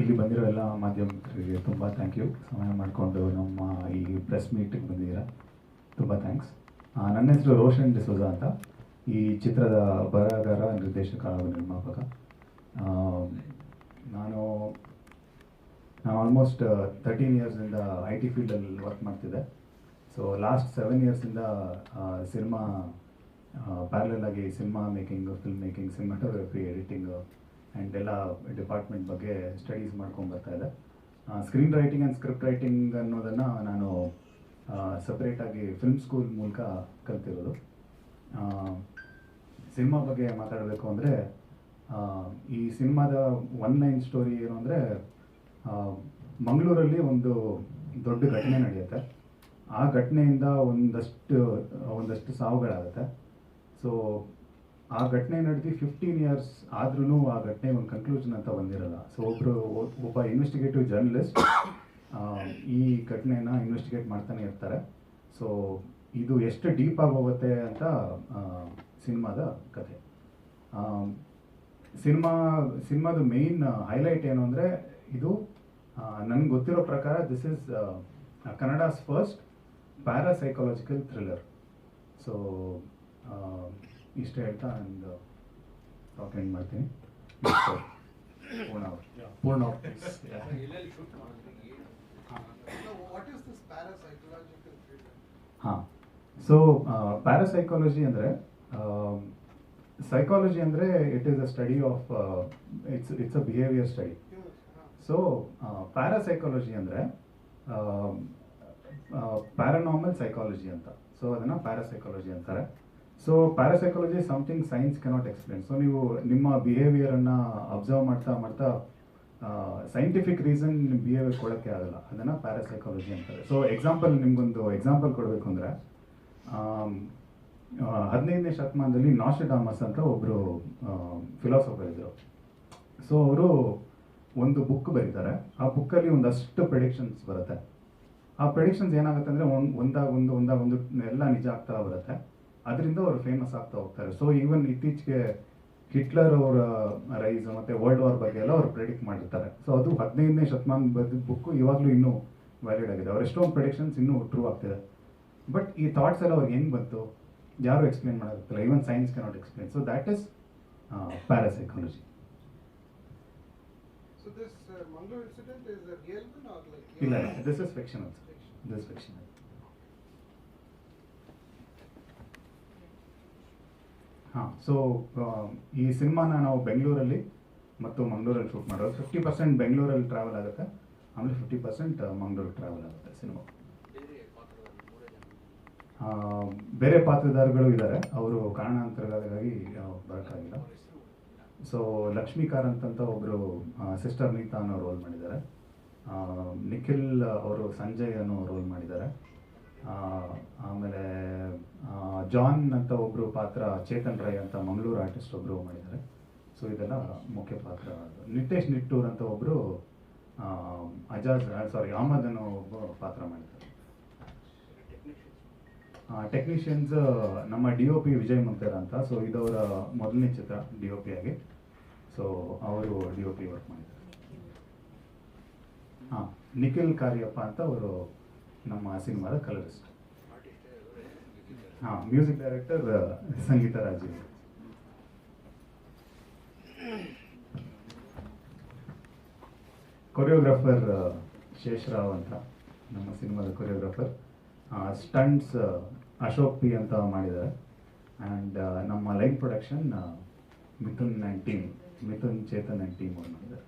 ಇಲ್ಲಿ ಬಂದಿರೋ ಎಲ್ಲ ಮಾಧ್ಯಮಿಕರಿಗೆ ತುಂಬ ಥ್ಯಾಂಕ್ ಯು ಸಮಯ ಮಾಡಿಕೊಂಡು ನಮ್ಮ ಈ ಪ್ರೆಸ್ ಮೀಟಿಂಗ್ ಬಂದಿದ್ದೀರಾ. ತುಂಬ ಥ್ಯಾಂಕ್ಸ್ ನನ್ನ ಹೆಸರು ರೋಷನ್ ಡಿಸೋಜಾ ಅಂತ. ಈ ಚಿತ್ರದ ಬರಹಗಾರ, ನಿರ್ದೇಶಕ ಹಾಗೂ ನಿರ್ಮಾಪಕ. ನಾನು ನಾನು ಆಲ್ಮೋಸ್ಟ್ ತರ್ಟೀನ್ ಇಯರ್ಸಿಂದ ಐ ಟಿ ಫೀಲ್ಡಲ್ಲಿ ವರ್ಕ್ ಮಾಡ್ತಿದ್ದೆ. ಸೊ ಲಾಸ್ಟ್ ಸೆವೆನ್ ಇಯರ್ಸಿಂದ cinema ಪ್ಯಾರಲಾಗಿ cinema making film making cinematography editing and ಎಲ್ಲ ಡಿಪಾರ್ಟ್ಮೆಂಟ್ ಬಗ್ಗೆ ಸ್ಟಡೀಸ್ ಮಾಡ್ಕೊಂಡು ಬರ್ತಾ ಇದೆ. Screen writing and script writing ಅನ್ನೋದನ್ನು ನಾನು ಸಪ್ರೇಟಾಗಿ ಫಿಲ್ಮ್ ಸ್ಕೂಲ್ ಮೂಲಕ ಕಲ್ತಿರೋದು. ಸಿನಿಮಾ ಬಗ್ಗೆ ಮಾತಾಡಬೇಕು ಅಂದರೆ ಈ ಸಿನಿಮಾದ ಒನ್ ಲೈನ್ ಸ್ಟೋರಿ ಏನು ಅಂದರೆ ಮಂಗಳೂರಲ್ಲಿ ಒಂದು ದೊಡ್ಡ ಘಟನೆ ನಡೆಯುತ್ತೆ. ಆ ಘಟನೆಯಿಂದ ಒಂದಷ್ಟು ಒಂದಷ್ಟು ಸಾವುಗಳಾಗುತ್ತೆ. ಸೊ ಆ ಘಟನೆ ನಡೆದು ಫಿಫ್ಟೀನ್ ಇಯರ್ಸ್ ಆದ್ರೂ ಆ ಘಟನೆ ಒಂದು ಕನ್ಕ್ಲೂಷನ್ ಅಂತ ಬಂದಿರಲ್ಲ. ಸೊ ಒಬ್ಬರು ಒಬ್ಬ ಇನ್ವೆಸ್ಟಿಗೇಟಿವ್ ಜರ್ನಲಿಸ್ಟ್ ಈ ಘಟನೆನ ಇನ್ವೆಸ್ಟಿಗೇಟ್ ಮಾಡ್ತಾನೆ ಇರ್ತಾರೆ. ಸೊ ಇದು ಎಷ್ಟು ಡೀಪ್ ಆಗಿ ಹೋಗುತ್ತೆ ಅಂತ ಸಿನಿಮಾದ ಕಥೆ ಸಿನಿಮಾ, ಸಿನಿಮಾದ ಮೇಯ್ನ್ ಹೈಲೈಟ್ ಏನು ಅಂದರೆ, ಇದು ನನಗೆ ಗೊತ್ತಿರೋ ಪ್ರಕಾರ this is Kannada's first parapsychological thriller so ಇಷ್ಟ ಹೇಳ್ತಾ ನಂದು ಟಾಕ್ ಎಂಡ್ ಮಾಡ್ತೀನಿ. ಪೂರ್ಣ ಅವ್ರು. ಪೂರ್ಣ? ಹಾಂ. ಸೊ ಪ್ಯಾರಾಸೈಕಾಲಜಿ ಅಂದರೆ ಸೈಕಾಲಜಿ ಅಂದರೆ it is a study of it's it's a behaviour study? So parapsychology ಅಂದರೆ ಪ್ಯಾರಾನಾರ್ಮಲ್ ಸೈಕಾಲಜಿ ಅಂತ. ಸೊ ಅದನ್ನು ಪ್ಯಾರಾಸೈಕಾಲಜಿ ಅಂತಾರೆ. So parapsychology something science cannot explain so ನೀವು ನಿಮ್ಮ ಬಿಹೇವಿಯರನ್ನು ಅಬ್ಸರ್ವ್ ಮಾಡ್ತಾ ಮಾಡ್ತಾ ಸೈಂಟಿಫಿಕ್ ರೀಸನ್ ಬಿಹೇವಿಯರ್ ಕೊಡೋಕ್ಕೆ ಆಗಲ್ಲ. ಅದನ್ನು ಪ್ಯಾರಾಸೈಕಾಲಜಿ ಅಂತಾರೆ. ಸೊ ಎಕ್ಸಾಂಪಲ್ ನಿಮಗೊಂದು ಎಕ್ಸಾಂಪಲ್ ಕೊಡಬೇಕು ಅಂದರೆ ಹದಿನೈದನೇ ಶತಮಾನದಲ್ಲಿ ನಾಸ್ಟಡಾಮಸ್ ಅಂತ ಒಬ್ಬರು ಫಿಲಾಸಫರ್ ಇದ್ದರು ಸೊ ಅವರು ಒಂದು ಬುಕ್ ಬರೀತಾರೆ. ಆ ಬುಕ್ಕಲ್ಲಿ ಒಂದಷ್ಟು ಪ್ರೆಡಿಕ್ಷನ್ಸ್ ಬರುತ್ತೆ. ಆ ಪ್ರೆಡಿಕ್ಷನ್ಸ್ ಏನಾಗುತ್ತೆ ಅಂದರೆ ಒಂದು, ಒಂದಾಗ ಒಂದು, ಎಲ್ಲ ನಿಜ ಆಗ್ತಾ ಬರುತ್ತೆ. ಅದರಿಂದ ಅವರು ಫೇಮಸ್ ಆಗ್ತಾ ಹೋಗ್ತಾರೆ. ಸೊ ಈವನ್ ಇತ್ತೀಚೆಗೆ ಹಿಟ್ಲರ್ ಅವರ ರೈಸ್ ಮತ್ತು ವರ್ಲ್ಡ್ ವಾರ್ ಬಗ್ಗೆ ಎಲ್ಲ ಅವರು ಪ್ರೆಡಿಕ್ಟ್ ಮಾಡಿರ್ತಾರೆ. ಸೊ ಅದು ಹದಿನೈದನೇ ಶತಮಾನ ಬರೆದ ಬುಕ್ಕು ಇವಾಗಲೂ ಇನ್ನೂ ವ್ಯಾಲಿಡ್ ಆಗಿದೆ. ಅವ್ರ ಎಷ್ಟೊಂದು ಪ್ರೆಡಿಕ್ಷನ್ಸ್ ಇನ್ನೂ ಟ್ರೂ ಆಗ್ತಿದೆ. ಬಟ್ ಈ ಥಾಟ್ಸ್ ಎಲ್ಲ ಅವ್ರಿಗೆ ಹೆಂಗೆ ಬಂತು? ಯಾರು ಎಕ್ಸ್ಪ್ಲೇನ್ ಮಾಡೋದಿಲ್ಲ even science cannot explain so that is parapsychology ಇಲ್ಲ this is fiction also this fiction ಹಾಂ ಸೊ ಈ ಸಿನಿಮಾನ ನಾವು ಬೆಂಗಳೂರಲ್ಲಿ ಮತ್ತು ಮಂಗಳೂರಲ್ಲಿ ಶೂಟ್ ಮಾಡೋದು. ಫಿಫ್ಟಿ ಪರ್ಸೆಂಟ್ ಬೆಂಗಳೂರಲ್ಲಿ ಟ್ರಾವೆಲ್ ಆಗುತ್ತೆ. ಆಮೇಲೆ ಫಿಫ್ಟಿ ಪರ್ಸೆಂಟ್ ಮಂಗಳೂರು ಟ್ರಾವೆಲ್ ಆಗುತ್ತೆ ಸಿನಿಮಾ. ಬೇರೆ ಪಾತ್ರಧಾರಿಗಳು ಇದ್ದಾರೆ. ಅವರು ಕಾರಣಾಂತರಗಳಿಗಾಗಿ ಬರೋಕ್ಕಾಗಿಲ್ಲ. ಸೊ ಲಕ್ಷ್ಮೀಕಾರ್ ಅಂತ ಒಬ್ಬರು ಸಿಸ್ಟರ್ ನೀತಾ ಅನ್ನೋ ರೋಲ್ ಮಾಡಿದ್ದಾರೆ. ನಿಖಿಲ್ ಅವರು ಸಂಜಯ್ ಅನ್ನೋ ರೋಲ್ ಮಾಡಿದ್ದಾರೆ. ಆಮೇಲೆ ಜಾನ್ ಅಂತ ಒಬ್ಬರು ಪಾತ್ರ, ಚೇತನ್ ರೈ ಅಂತ ಮಂಗಳೂರು ಆರ್ಟಿಸ್ಟ್ ಒಬ್ಬರು ಮಾಡಿದ್ದಾರೆ. ಸೊ ಇದೆಲ್ಲ ಮುಖ್ಯ ಪಾತ್ರ ನಿತೇಶ್ ನಿಟ್ಟೂರ್ ಅಂತ ಒಬ್ಬರು ಅಜಾಜ್ ಸಾರಿ ಅಹಮದ್ ಅನ್ನೋ ಒಬ್ಬ ಪಾತ್ರ ಮಾಡಿದ್ದಾರೆ. ಟೆಕ್ನಿಷಿಯನ್ಸ್ ನಮ್ಮ D O P Vijay Mantera ಅಂತ. ಸೊ ಇದವರ ಮೊದಲನೇ ಚಿತ್ರ ಡಿ ಒ ಪಿ ಆಗಿ. ಸೊ ಅವರು ಡಿ ಒ ಪಿ ವರ್ಕ್ ಮಾಡಿದ್ದಾರೆ. ಹಾಂ ನಿಖಿಲ್ ಕಾರ್ಯಪ್ಪ ಅಂತ ಅವರು ನಮ್ಮ ಸಿನಿಮಾದ ಕಲರಿಸ್ಟ್ ಹಾಂ music director Sangeetha Rajeev choreographer Sheshrao ಅಂತ ನಮ್ಮ ಸಿನಿಮಾದ ಕೊರಿಯೋಗ್ರಾಫರ್ ಸ್ಟಂಟ್ಸ್ ಅಶೋಕ್ ಪಿ ಅಂತ ಮಾಡಿದ್ದಾರೆ. ಆ್ಯಂಡ್ ನಮ್ಮ live production Mithun and team Mithun Chethan nine team ಅವ್ರು ಮಾಡಿದ್ದಾರೆ.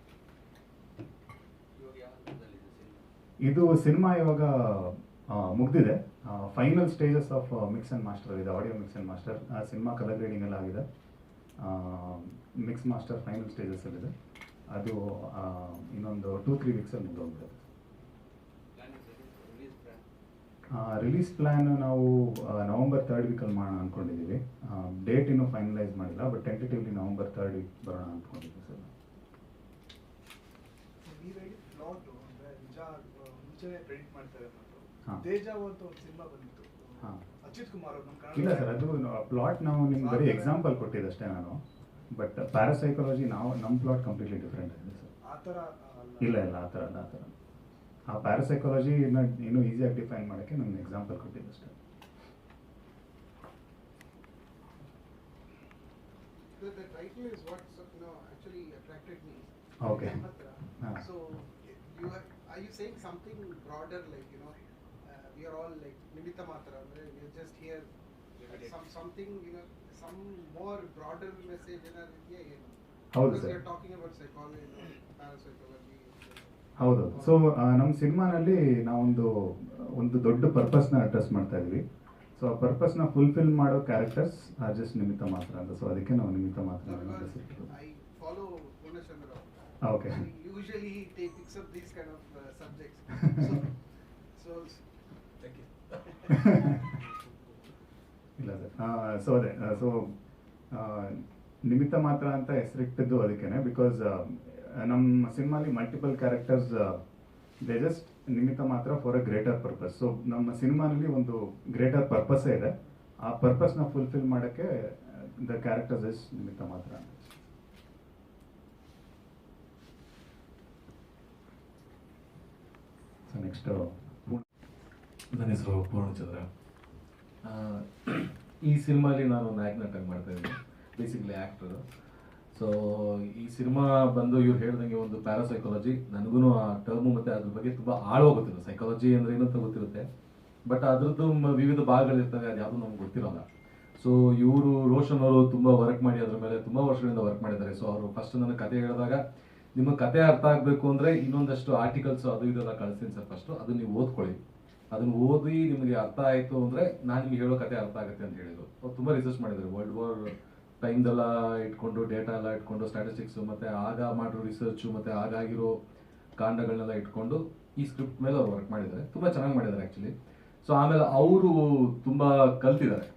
ಇದು ಸಿನಿಮಾ ಇವಾಗ ಮುಗ್ದಿದೆ. Final stages of mix and master ಇದೆ audio mix and master cinema colour grading ಎಲ್ಲ ಆಗಿದೆ ಮಿಕ್ಸ್ ಮಾಸ್ಟರ್ ಫೈನಲ್ ಸ್ಟೇಜಸಲ್ಲಿದೆ ಅದು ಆ, ಇನ್ನೊಂದು ಟೂ ತ್ರೀ ವೀಕ್ಸಲ್ಲಿ ಮುಗ್ದೋಗಿದೆ ರಿಲೀಸ್ ಪ್ಲ್ಯಾನ್ ನಾವು ನವಂಬರ್ ತರ್ಡ್ ವೀಕಲ್ಲಿ ಮಾಡೋಣ ಅಂದ್ಕೊಂಡಿದ್ದೀವಿ ಡೇಟ್ ಇನ್ನೂ ಫೈನಲೈಸ್ ಮಾಡಿಲ್ಲ but tentatively November third week ಬರೋಣ ಅಂದ್ಕೊಂಡಿದ್ದೀವಿ ಸರ್ ನೀವ್ ಹೇಳಿ ಪ್ಲಾಟ್ ಅಂದ್ರೆ ನಿಜ ಆ, ಮುಂಚೆನೆ ಪ್ರಿಂಟ್ ಮಾಡ್ತಾರೆ ತೇಜಾವ್ ಅಂತ ಒಂದು ಸಿನಿಮಾ ಬಂದಿತ್ತು. ಹಾ. ಅಚ್ಯುತ್ ಕುಮಾರ್ ಅವ್ರು ನಮ್ಮ ಇಲ್ಲ ಸರ್ ಅದು ಪ್ಲಾಟ್ ನಾವು ನಿಮ್ಗೆ ಬರೀ ಎಕ್ಸಾಂಪಲ್ ಕೊಟ್ಟಿದ್ದಷ್ಟೇ ನಾನು. ಬಟ್ ಪ್ಯಾರಾಸೈಕಾಲಜಿ ನಾವು ನಮ್ಮ ಪ್ಲಾಟ್ ಕಂಪ್ಲೀಟ್ಲಿ ಡಿಫ್ರೆಂಟ್ ಆಗಿದೆ ಸರ್. ಆ ಥರ ಇಲ್ಲ ಇಲ್ಲ ಆ ಥರ ಅಲ್ಲ ಆ ಥರ ಆ ಪ್ಯಾರಾಸೈಕಾಲಜಿ ಇನ್ನೂ ಈಸಿಯಾಗಿ ಡಿಫೈನ್ ಮಾಡೋಕ್ಕೆ ನಾನು ಎಕ್ಸಾಂಪಲ್ ಕೊಟ್ಟಿದ್ದಷ್ಟೇ. ಅಷ್ಟೇ The, title is what you know actually attracted me. Okay. So you are, are you saying something broader like you know uh, we are all like Nimitta Matra, we are just here. uh, Some something you know some more broader message in our India. You know. ಹೌದು we sir are talking about psychology, you know, parapsychology. ಹೌದು so ನಮ್ಮ ಸಿನಿಮಾನಲ್ಲಿ ನಾವೊಂದು ಒಂದು ದೊಡ್ಡ ಪರ್ಪಸ್ನ address ಮಾಡ್ತಾ ಇದ್ವಿ so ಆ ಪರ್ಪಸ್ನ ಫುಲ್ಫಿಲ್ ಮಾಡೋ ಕ್ಯಾರೆಕ್ಟರ್ಸ್ ಆರ್ ಜಸ್ಟ್ ನಿಮಿತ್ತ ಮಾತ್ರ ಅಂತ ಸೊ ಅದಕ್ಕೆ ನಾವು ನಿಮಿತ್ತ ಮಾತ್ರ No, usually he take, picks up these kind of uh, subjects. so, so Thank you. ಇಲ್ಲ ಸರ್ ಸೊ ಅದೇ ಸೊ ನಿಮಿತ್ತ ಮಾತ್ರ ಅಂತ ಹೆಸರಿಟ್ಟಿದ್ದು ಅದಕ್ಕೇನೆ ಬಿಕಾಸ್ ನಮ್ಮ ಸಿನಿಮಾಲಿ ಮಲ್ಟಿಪಲ್ ಕ್ಯಾರೆಕ್ಟರ್ಸ್ ದೇ ಜಸ್ಟ್ ನಿಮಿತ್ತ ಮಾತ್ರ for a greater purpose so ನಮ್ಮ ಸಿನಿಮಾನಲ್ಲಿ ಒಂದು ಗ್ರೇಟರ್ ಪರ್ಪಸ್ಸೇ ಇದೆ ಆ ಪರ್ಪಸ್ನ ಫುಲ್ಫಿಲ್ ಮಾಡೋಕ್ಕೆ ದ ಕ್ಯಾರೆಕ್ಟರ್ಸ್ ಇಸ್ ನಿಮಿತ್ತ ಮಾತ್ರ ಅಂತ ನೆಕ್ಸ್ಟ್ ನನ್ನ ಹೆಸರು ಪೂರ್ಣಚಂದ್ರ ಈ ಸಿನಿಮಾಲಿ ನಾನು ನಾಯಕ ನಟಾಗಿ ಮಾಡ್ತಾ ಇದ್ದೀನಿ ಬೇಸಿಕಲಿ ಆ್ಯಕ್ಟರು ಸೊ ಈ ಸಿನಿಮಾ ಬಂದು ಇವ್ರು ಹೇಳ್ದಂಗೆ ಒಂದು ಪ್ಯಾರಾಸೈಕಾಲಜಿ ನನಗೂ ಆ ಟರ್ಮು ಮತ್ತು ಅದ್ರ ಬಗ್ಗೆ ತುಂಬ ಆಳೋಗುತ್ತಿಲ್ಲ ಗೊತ್ತಿಲ್ಲ ಸೈಕಾಲಜಿ ಅಂದರೆ ಏನಂತ ಗೊತ್ತಿರುತ್ತೆ ಬಟ್ ಅದರದ್ದು ವಿವಿಧ ಭಾಗಗಳಿರ್ತವೆ ಅದು ಯಾವುದೂ ನಮ್ಗೆ ಗೊತ್ತಿರೋಲ್ಲ. ಸೊ ಇವರು ರೋಷನ್ ಅವರು ತುಂಬ ವರ್ಕ್ ಮಾಡಿ, ಅದ್ರ ಮೇಲೆ ತುಂಬ ವರ್ಷಗಳಿಂದ ವರ್ಕ್ ಮಾಡಿದ್ದಾರೆ. ಸೊ ಅವರು ಫಸ್ಟ್ ನನ್ನ ಕತೆ ಹೇಳಿದಾಗ ನಿಮ್ಮ ಕತೆ ಅರ್ಥ ಆಗಬೇಕು ಅಂದರೆ ಇನ್ನೊಂದಷ್ಟು ಆರ್ಟಿಕಲ್ಸ್ ಅದು ಇದೆಲ್ಲ ಕಳಿಸ್ತೀನಿ ಸರ್ ಫಸ್ಟು ಅದನ್ನ ನೀವು ಓದ್ಕೊಳ್ಳಿ. ಅದನ್ನ ಓದಿ ನಿಮಗೆ ಅರ್ಥ ಆಯಿತು ಅಂದರೆ ನಾನು ನಿಮ್ಗೆ ಹೇಳೋ ಕತೆ ಅರ್ಥ ಆಗುತ್ತೆ ಅಂತ ಹೇಳಿದ್ರು. ಅವ್ರು ತುಂಬ ರಿಸರ್ಚ್ ಮಾಡಿದ್ದಾರೆ. ವರ್ಲ್ಡ್ ವಾರ್ ಟೈಮ್ದೆಲ್ಲ ಇಟ್ಕೊಂಡು ಡೇಟಾ ಎಲ್ಲ ಇಟ್ಕೊಂಡು ಸ್ಟ್ಯಾಟಿಸ್ಟಿಕ್ಸು ಮತ್ತು ಆಗ ಮಾಡಿರೋ ರಿಸರ್ಚು ಮತ್ತು ಆಗಾಗಿರೋ ಕಾಂಡಗಳನ್ನೆಲ್ಲ ಇಟ್ಕೊಂಡು ಈ ಸ್ಕ್ರಿಪ್ಟ್ ಮೇಲೆ ಅವ್ರು ವರ್ಕ್ ಮಾಡಿದ್ದಾರೆ. ತುಂಬ ಚೆನ್ನಾಗಿ ಮಾಡಿದ್ದಾರೆ ಆ್ಯಕ್ಚುಲಿ ಸೊ ಆಮೇಲೆ ಅವರು ತುಂಬ ಕಲ್ತಿದ್ದಾರೆ.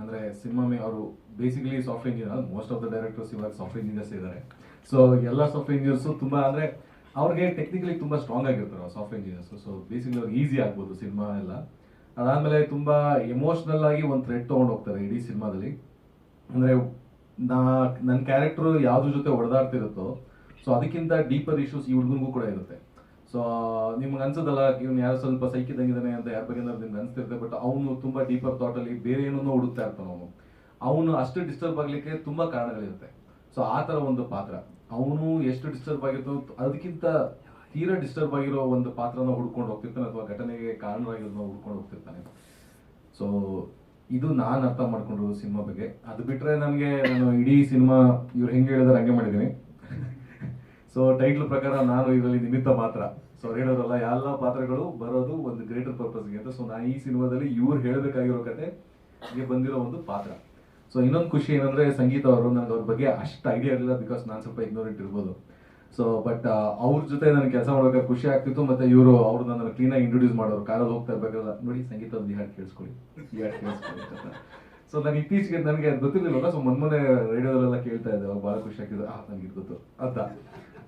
ಅಂದರೆ ಸಿನಿಮಾ ಮೇ ಅವರು basically software engineer most of the directors ಇವಾಗ ಸಾಫ್ಟ್ವೇರ್ ಇಂಜಿನಿಯರ್ಸ್ ಇದ್ದಾರೆ. ಸೊ ಎಲ್ಲ ಸಾಫ್ಟ್ವೇರ್ ಇಂಜಿನಿಯರ್ಸು ತುಂಬ ಅಂದರೆ ಅವ್ರಿಗೆ ಟೆಕ್ನಿಕಲಿ ತುಂಬ ಸ್ಟ್ರಾಂಗ್ ಆಗಿರ್ತಾರೆ ಸಾಫ್ಟ್ವೇರ್ ಇಂಜಿನಿಯರ್ಸ್ ಸೊ ಬೇಸಿಕಲಿ ಅವ್ರಿಗೆ ಈಸಿ ಆಗ್ಬೋದು ಸಿನಿಮಾ ಎಲ್ಲ. ಅದಾದಮೇಲೆ ತುಂಬ ಎಮೋಷ್ನಲ್ ಆಗಿ ಒಂದು ಥ್ರೆಡ್ ತೊಗೊಂಡು ಹೋಗ್ತಾರೆ ಇಡೀ ಸಿನಿಮಾದಲ್ಲಿ ಅಂದರೆ ನಾ ನನ್ನ ಕ್ಯಾರೆಕ್ಟರ್ ಯಾವ್ದ್ರ ಜೊತೆ ಹೊಡೆದಾಡ್ತಿರುತ್ತೋ ಸೊ ಅದಕ್ಕಿಂತ ಡೀಪರ್ ಇಶ್ಯೂಸ್ ಈ ಹುಡುಗನಿಗೂ ಕೂಡ ಇರುತ್ತೆ. ಸೊ ನಿಮ್ಗೆ ಅನ್ಸೋದಲ್ಲ, ಇವ್ನು ಯಾರು ಸ್ವಲ್ಪ ಸೈಕಿದಂಗಿದ್ದಾನೆ ಅಂತ ಯಾರ ಬಗ್ಗೆ ನಿಮ್ಗೆ ಅನ್ಸ್ತಿರುತ್ತೆ ಬಟ್ ಅವನು ತುಂಬಾ ಡೀಪರ್ ಥಾಟಲ್ಲಿ ಬೇರೆ ಏನನ್ನೋ ಹುಡುಕ್ತಾ ಇರ್ತಾನೆ ಅವನು. ಅವನು ಅಷ್ಟು ಡಿಸ್ಟರ್ಬ್ ಆಗಲಿಕ್ಕೆ ತುಂಬಾ ಕಾರಣಗಳಿರುತ್ತೆ. ಸೊ ಆ ಥರ ಒಂದು ಪಾತ್ರ. ಅವನು ಎಷ್ಟು ಡಿಸ್ಟರ್ಬ್ ಆಗಿರ್ತಾನೋ ಅದಕ್ಕಿಂತ ತೀರಾ ಡಿಸ್ಟರ್ಬ್ ಆಗಿರೋ ಒಂದು ಪಾತ್ರನ ಹುಡ್ಕೊಂಡು ಹೋಗ್ತಿರ್ತಾನೆ ಅಥವಾ ಘಟನೆಗೆ ಕಾರಣವಾಗಿರೋದನ್ನ ಹುಡ್ಕೊಂಡು ಹೋಗ್ತಿರ್ತಾನೆ. ಸೊ ಇದು ನಾನು ಅರ್ಥ ಮಾಡ್ಕೊಂಡು ಸಿನಿಮಾ ಬಗ್ಗೆ. ಅದು ಬಿಟ್ರೆ ನನಗೆ ನಾನು ಇಡೀ ಸಿನಿಮಾ ಇವ್ರು ಹೆಂಗೆ ಹೇಳಿದಾರೆ ಹಂಗೆ ಮಾಡಿದ್ದೀನಿ. ಸೊ ಟೈಟ್ಲ್ ಪ್ರಕಾರ ನಾನು ಇದರಲ್ಲಿ ನಿಮಿತ್ತ ಪಾತ್ರ. ಸೊ ಅವ್ರು ಎಲ್ಲ ಪಾತ್ರಗಳು ಬರೋದು ಒಂದು ಗ್ರೇಟರ್ ಪರ್ಪಸ್ಗೆ ಅಂತ. ಸೊ ನಾನು ಈ ಸಿನಿಮಾದಲ್ಲಿ ಇವ್ರು ಹೇಳಬೇಕಾಗಿರೋ ಕತೆ ಗೆ ಬಂದಿರೋ ಒಂದು ಪಾತ್ರ. ಸೊ ಇನ್ನೊಂದು ಖುಷಿ ಏನಂದ್ರೆ ಸಂಗೀತ ಅವರು ನನಗೆ ಅವ್ರ ಬಗ್ಗೆ ಅಷ್ಟು ಐಡಿಯಾ ಇರಲಿಲ್ಲ ಬಿಕಾಸ್ ನಾನು ಸ್ವಲ್ಪ ಇಗ್ನೋರೆಂಟ್ ಇರ್ಬೋದು. ಸೊ ಬಟ್ ಅವ್ರ ಜೊತೆ ನನಗೆ ಕೆಲಸ ಮಾಡೋಕೆ ಖುಷಿ ಆಗ್ತಿತ್ತು ಮತ್ತೆ ಇವರು ಅವ್ರು ನನ್ನ ಕ್ಲೀನಾಗಿ ಇಂಟ್ರೊಡ್ಯೂಸ್ ಮಾಡೋರು. ಕಾರಲ್ಲಿ ಹೋಗ್ತಾ ಇರಬೇಕಲ್ಲ ನೋಡಿ ಸಂಗೀತ ಒಂದು ಹಾಡು ಕೇಳಿಸ್ಕೊಳ್ಳಿ ಈ ಹಾಡು ಕೇಳಿಸ್ಕೊಳ್ಳಿ ಅಂತ. ಸೊ ನನಗೆ ಇತ್ತೀಚೆಗೆ ನನಗೆ ಅದು ಗೊತ್ತಿರಲಿಲ್ಲ ಸೊ ಮೊನ್ನೆ ರೇಡಿಯೋದಲ್ಲೆಲ್ಲ ಕೇಳ್ತಾ ಇದ್ದೆ ಭಾಳ ಖುಷಿ ಆಗ್ತಿದೆ ಆ ನನಗೆ ಗೊತ್ತು, ಅಂತ.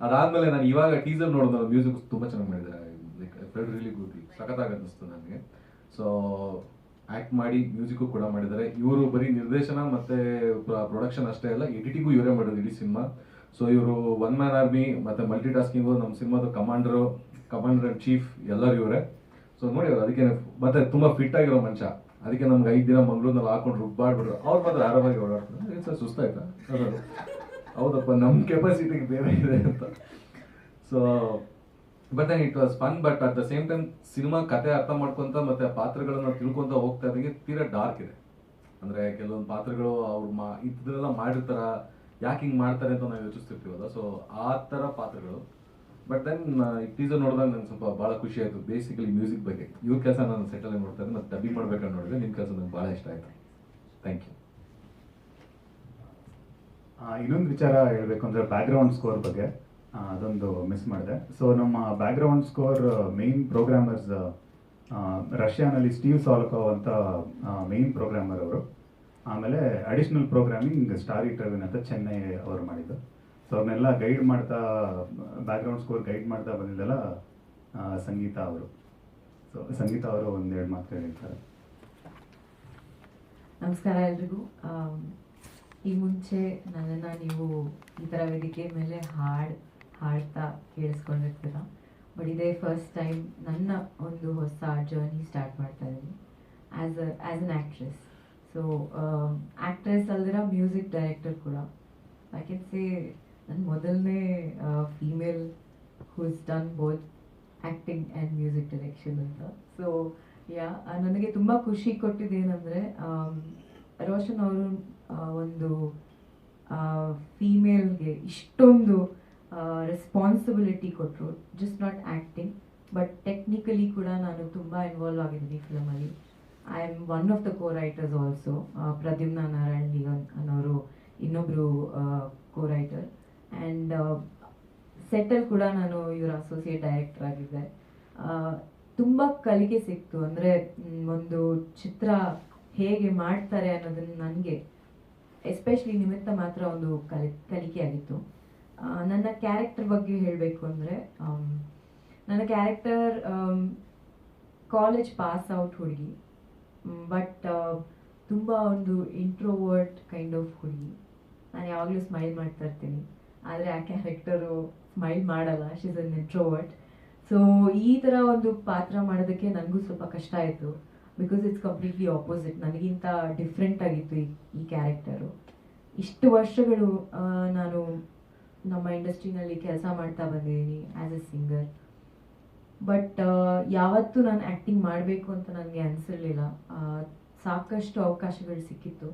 ಅದಾದ್ಮೇಲೆ ನಾನು ಇವಾಗ ಟೀಸರ್ ನೋಡಿದ ಮ್ಯೂಸಿಕ್ ತುಂಬಾ ಚೆನ್ನಾಗಿ ಮಾಡಿದ್ದಾರೆ ಲೈಕ್ ರಿಲಿ ಗುಡ್ ಸಖತ್ತಾಗಿ ಅನ್ನಿಸ್ತು ನನಗೆ ಸೊ ಆಕ್ಟ್ ಮಾಡಿ ಮ್ಯೂಸಿಕ್ ಕೂಡ ಮಾಡಿದ್ದಾರೆ. ಇವರು ಬರೀ ನಿರ್ದೇಶನ ಮತ್ತೆ ಪ್ರೊಡಕ್ಷನ್ ಅಷ್ಟೇ ಅಲ್ಲ, ಎಡಿಟಿಗೂ ಇವರೇ ಮಾಡೋದು ಇಡೀ ಸಿನಿಮಾ. ಸೊ ಇವರು ಒನ್ ಮ್ಯಾನ್ ಆರ್ಮಿ ಮತ್ತೆ ಮಲ್ಟಿ ಟಾಸ್ಕಿಂಗು ನಮ್ಮ ಸಿನಿಮಾದ ಕಮಾಂಡರು ಕಮಾಂಡರ್ ಅಂಡ್ ಚೀಫ್ ಎಲ್ಲರೂ ಇವರೇ. ಸೊ ನೋಡಿ ಅವ್ರು ಅದಕ್ಕೆ ಮತ್ತೆ ತುಂಬಾ ಫಿಟ್ ಆಗಿರೋ ಮನುಷ್ಯ. ಅದಕ್ಕೆ ನಮ್ಗೆ ಐದು ದಿನ ಮಂಗಳೂರಿನಲ್ಲಿ ಹಾಕೊಂಡು ರುಬ್ಬಾಡ್ಬಿಟ್ರು. ಅವ್ರು ಮಾತ್ರ ಆರಾಮಾಗಿ ಓಡಾಡ್ತಾರೆ. ಸುಸ್ತಾಯ್ತಾ? ಹೌದು. ಹೌದಪ್ಪ ನಮ್ಮ ಕೆಪಾಸಿಟಿಗೆ ಬೇರೆ ಇದೆ ಅಂತ. So but it was fun but at the same time cinema ಕತೆ ಅರ್ಥ ಮಾಡ್ಕೊಂತ ಮತ್ತೆ ಪಾತ್ರಗಳನ್ನ ತಿಳ್ಕೊಂತ ಹೋಗ್ತಾ ಇದ್ದಂಗೆ ತೀರಾ ಡಾರ್ಕ್ ಇದೆ. ಅಂದ್ರೆ ಕೆಲವೊಂದು ಪಾತ್ರಗಳು ಅವ್ರು ಮಾ ಇದನ್ನೆಲ್ಲ ಮಾಡಿರ್ತಾರ, ಯಾಕೆ ಹಿಂಗೆ ಮಾಡ್ತಾರೆ ಅಂತ ನಾವು ಯೋಚಿಸ್ತಿರ್ತೀವಲ್ಲ. ಸೊ ಆ ಥರ ಪಾತ್ರಗಳು. ಬಟ್ ದೆನ್ ಟೀಸರ್ ನೋಡಿದಾಗ ನಂಗೆ ಸ್ವಲ್ಪ ಭಾಳ ಖುಷಿ ಆಯ್ತು. ಬೇಸಿಕಲಿ ಮ್ಯೂಸಿಕ್ ಬಗ್ಗೆ. ಇವ್ರ ಕೆಲಸ ನಾನು ಸೆಟಲ್ ನೋಡ್ತಾ ಇದ್ದೆ, ಮತ್ತೆ ಡಬ್ಬಿಂಗ್ ಮಾಡ್ಬೇಕಂತ ನೋಡಿದ್ರೆ ನಿಮ್ಮ ಕೆಲಸ ನಂಗೆ ಭಾಳ ಇಷ್ಟ ಆಯಿತು. ಥ್ಯಾಂಕ್ ಯು ಇನ್ನೊಂದು ವಿಚಾರ ಹೇಳಬೇಕು ಅಂದರೆ ಬ್ಯಾಕ್ಗ್ರೌಂಡ್ ಸ್ಕೋರ್ ಬಗ್ಗೆ. ಅದೊಂದು ಮಿಸ್ ಮಾಡಿದೆ. ಸೊ ನಮ್ಮ ಬ್ಯಾಕ್ಗ್ರೌಂಡ್ ಸ್ಕೋರ್ ಮೇನ್ ಪ್ರೋಗ್ರಾಮರ್ಸ್ ರಷ್ಯಾನಲ್ಲಿ ಸ್ಟೀವ್ ಸಾಲ್ಕೋ ಅಂತ ಮೇನ್ ಪ್ರೋಗ್ರಾಮರ್ ಅವರು. ಆಮೇಲೆ ಅಡಿಷ್ನಲ್ ಪ್ರೋಗ್ರಾಮಿಂಗ್ ಸ್ಟಾರಿ ಟ್ರವಿನ್ ಅಂತ ಚೆನ್ನೈ ಅವರು ಮಾಡಿದ್ದು. ಸೊ ಅವ್ರನ್ನೆಲ್ಲ ಗೈಡ್ ಮಾಡ್ತಾ ಬ್ಯಾಕ್ಗ್ರೌಂಡ್ ಸ್ಕೋರ್ ಗೈಡ್ ಮಾಡ್ತಾ ಬಂದಿದ್ದೆಲ್ಲ ಸಂಗೀತ ಅವರು. ಸೊ ಸಂಗೀತ ಅವರು ಒಂದೆರಡು ಮಾತು ಹೇಳಿರ್ತಾರೆ ನಮಸ್ಕಾರ ಎಲ್ರಿಗೂ. ಈ ಮುಂಚೆ ನನ್ನನ್ನು ನೀವು ಈ ಥರ ವೇದಿಕೆ ಮೇಲೆ ಹಾಡು ಹಾಡ್ತಾ ಕೇಳಿಸ್ಕೊಂಡಿರ್ತೀರ? ಬಟ್ ಇದೇ ಫಸ್ಟ್ ಟೈಮ್ ನನ್ನ ಒಂದು ಹೊಸ ಜರ್ನಿ ಸ್ಟಾರ್ಟ್ ಮಾಡ್ತಾ ಇದ್ದೀನಿ. As a as an actress so actress ಅಲ್ದಿರ music director ಕೂಡ. ಐ ಕ್ಯಾನ್ ಸೇ ನನ್ನ ಮೊದಲನೇ female who is done both acting and music direction ಅಂತ. ಸೊ ಯಾ ನನಗೆ ತುಂಬ ಖುಷಿ ಕೊಟ್ಟಿದ್ದೇನೆಂದರೆ ರೋಷನ್ ಅವರು ಒಂದು ಫೀಮೇಲ್ಗೆ ಇಷ್ಟೊಂದು ರೆಸ್ಪಾನ್ಸಿಬಿಲಿಟಿ ಕೊಟ್ಟರು just not acting but technically ಕೂಡ ನಾನು ತುಂಬ ಇನ್ವಾಲ್ವ್ ಆಗಿದ್ದೀನಿ ಫಿಲಮಲ್ಲಿ I am one of the co writers also Pradyumna Narayan Nigan ಅನ್ನೋರು ಇನ್ನೊಬ್ಬರು ಕೋ ರೈಟರ್ ಆ್ಯಂಡ್ ಸೆಟಲ್ ಕೂಡ ನಾನು ಇವರ ಅಸೋಸಿಯೇಟ್ ಡೈರೆಕ್ಟರ್ ಆಗಿದ್ದೆ. ತುಂಬ ಕಲಿಕೆ ಸಿಕ್ತು. ಅಂದರೆ ಒಂದು ಚಿತ್ರ ಹೇಗೆ ಮಾಡ್ತಾರೆ ಅನ್ನೋದನ್ನು ನನಗೆ ಎಸ್ಪೆಷಲಿ ನಿಮಿತ್ತ ಮಾತ್ರ ಒಂದು ಕಲಿ, ಕಲಿಕೆ ಆಗಿತ್ತು. ನನ್ನ ಕ್ಯಾರೆಕ್ಟರ್ ಬಗ್ಗೆ ಹೇಳಬೇಕು ಅಂದರೆ ನನ್ನ ಕ್ಯಾರೆಕ್ಟರ್ ಕಾಲೇಜ್ ಪಾಸ್ ಔಟ್ ಹುಡುಗಿ. ಬಟ್ ತುಂಬ ಒಂದು ಇಂಟ್ರೋವರ್ಟ್ ಕೈಂಡ್ ಆಫ್ ಹುಡುಗಿ. ನಾನು ಯಾವಾಗಲೂ ಸ್ಮೈಲ್ ಮಾಡ್ತಾ ಇರ್ತೀನಿ. ಆದರೆ ಆ ಕ್ಯಾರೆಕ್ಟರು ಸ್ಮೈಲ್ ಮಾಡಲ್ಲ. ಶೀಸ್ ಅನ್ ಇಂಟ್ರೋವರ್ಟ್ ಸೊ ಈ ಥರ ಒಂದು ಪಾತ್ರ ಮಾಡೋದಕ್ಕೆ ನನಗೂ ಸ್ವಲ್ಪ ಕಷ್ಟ ಆಯಿತು. ಬಿಕಾಸ್ ಇಟ್ಸ್ ಕಂಪ್ಲೀಟ್ಲಿ ಆಪೋಸಿಟ್ ನನಗಿಂತ ಡಿಫ್ರೆಂಟ್ ಆಗಿತ್ತು ಈ ಈ ಕ್ಯಾರೆಕ್ಟರು ಇಷ್ಟು ವರ್ಷಗಳು ನಾನು ನಮ್ಮ ಇಂಡಸ್ಟ್ರಿನಲ್ಲಿ ಕೆಲಸ ಮಾಡ್ತಾ ಬಂದಿದ್ದೀನಿ ಆ್ಯಸ್ ಎ ಸಿಂಗರ್ ಬಟ್ ಯಾವತ್ತೂ ನಾನು ಆ್ಯಕ್ಟಿಂಗ್ ಮಾಡಬೇಕು ಅಂತ ನನಗೆ ಅನಿಸಿರಲಿಲ್ಲ. ಸಾಕಷ್ಟು ಅವಕಾಶಗಳು ಸಿಕ್ಕಿತ್ತು.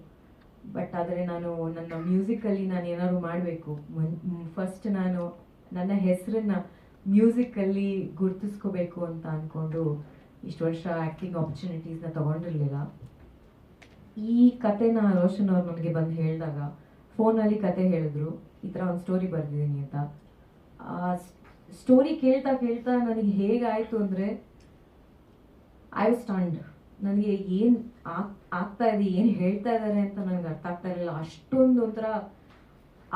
ಬಟ್ ಆದರೆ ನಾನು ನನ್ನ ಮ್ಯೂಸಿಕಲ್ಲಿ ನಾನು ಏನಾದ್ರು ಮಾಡಬೇಕು. ಫಸ್ಟ್ ನಾನು ನನ್ನ ಹೆಸರನ್ನ ಮ್ಯೂಸಿಕಲ್ಲಿ ಗುರ್ತಿಸ್ಕೋಬೇಕು ಅಂತ ಅಂದ್ಕೊಂಡು ಇಷ್ಟು ವರ್ಷ ಆ್ಯಕ್ಟಿಂಗ್ ಆಪರ್ಚುನಿಟೀಸ್ನ ತೊಗೊಂಡಿರಲಿಲ್ಲ. ಈ ಕತೆನ ರೋಷನ್ ಅವ್ರು ನನಗೆ ಬಂದು ಹೇಳಿದಾಗ ಫೋನಲ್ಲಿ ಕತೆ ಹೇಳಿದ್ರು. ಈ ಥರ ಒಂದು ಸ್ಟೋರಿ ಬರೆದಿದ್ದೀನಿ ಅಂತ. ಆ ಸ್ಟೋರಿ ಕೇಳ್ತಾ ಕೇಳ್ತಾ ನನಗೆ ಹೇಗಾಯಿತು ಅಂದರೆ ಐ ವಾಸ್ ಸ್ಟಂಡ್ ನನಗೆ ಏನು ಆಗ್ತಾ ಇದೆ, ಏನು ಹೇಳ್ತಾ ಇದ್ದಾರೆ ಅಂತ ನನಗೆ ಅರ್ಥ ಆಗ್ತಾ ಇರಲಿಲ್ಲ. ಅಷ್ಟೊಂದು ಒಂಥರ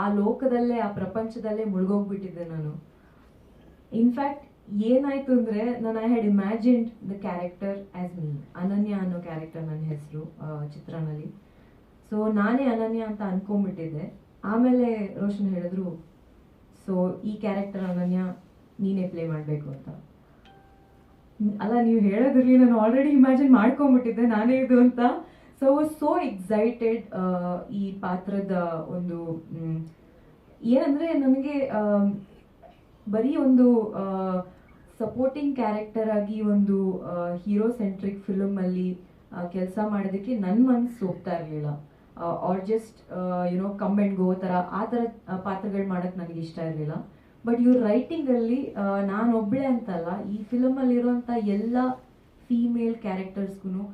ಆ ಲೋಕದಲ್ಲೇ, ಆ ಪ್ರಪಂಚದಲ್ಲೇ ಮುಳುಗೋಗ್ಬಿಟ್ಟಿದ್ದೆ ನಾನು. ಇನ್ಫ್ಯಾಕ್ಟ್ ಏನಾಯ್ತು ಅಂದರೆ, ನಾನು I had imagined the character as me Ananya ಅನ್ನೋ ಕ್ಯಾರೆಕ್ಟರ್ ನನ್ನ ಹೆಸರು ಚಿತ್ರನಲ್ಲಿ. ಸೊ ನಾನೇ ಅನನ್ಯ ಅಂತ ಅನ್ಕೊಂಡ್ಬಿಟ್ಟಿದ್ದೆ. ಆಮೇಲೆ ರೋಷನ್ ಹೇಳಿದ್ರು ಸೊ ಈ ಕ್ಯಾರೆಕ್ಟರ್ ಅನನ್ಯ ನೀನೇ ಪ್ಲೇ ಮಾಡಬೇಕು ಅಂತ. ಅಲ್ಲ, ನೀವು ಹೇಳೋದ್ರಲ್ಲಿ ನಾನು ಆಲ್ರೆಡಿ ಇಮ್ಯಾಜಿನ್ ಮಾಡ್ಕೊಂಬಿಟ್ಟಿದ್ದೆ ನಾನೇ ಇದು ಅಂತ. ಸೊ ವಾಸ್ ಸೋ ಎಕ್ಸೈಟೆಡ್ ಈ ಪಾತ್ರದ ಒಂದು ಏನಂದರೆ ನನಗೆ ಬರೀ ಒಂದು ಸಪೋರ್ಟಿಂಗ್ ಕ್ಯಾರೆಕ್ಟರ್ ಆಗಿ ಒಂದು ಹೀರೋ ಸೆಂಟ್ರಿಕ್ ಫಿಲಮಲ್ಲಿ ಕೆಲಸ ಮಾಡೋದಕ್ಕೆ ನನ್ನ ಮನಸ್ಸು ಹೋಗ್ತಾ ಇರಲಿಲ್ಲ. Or just you know come and go ಥರ ಆ ಥರ ಪಾತ್ರಗಳು ಮಾಡೋಕ್ಕೆ ನನಗೆ ಇಷ್ಟ ಇರಲಿಲ್ಲ. ಬಟ್ ಇವ್ರ ರೈಟಿಂಗಲ್ಲಿ ನಾನು ಒಬ್ಬಳೇ ಅಂತಲ್ಲ, ಈ ಫಿಲಮಲ್ಲಿರೋಂಥ ಎಲ್ಲ ಫೀಮೇಲ್ ಕ್ಯಾರೆಕ್ಟರ್ಸ್ಗೂ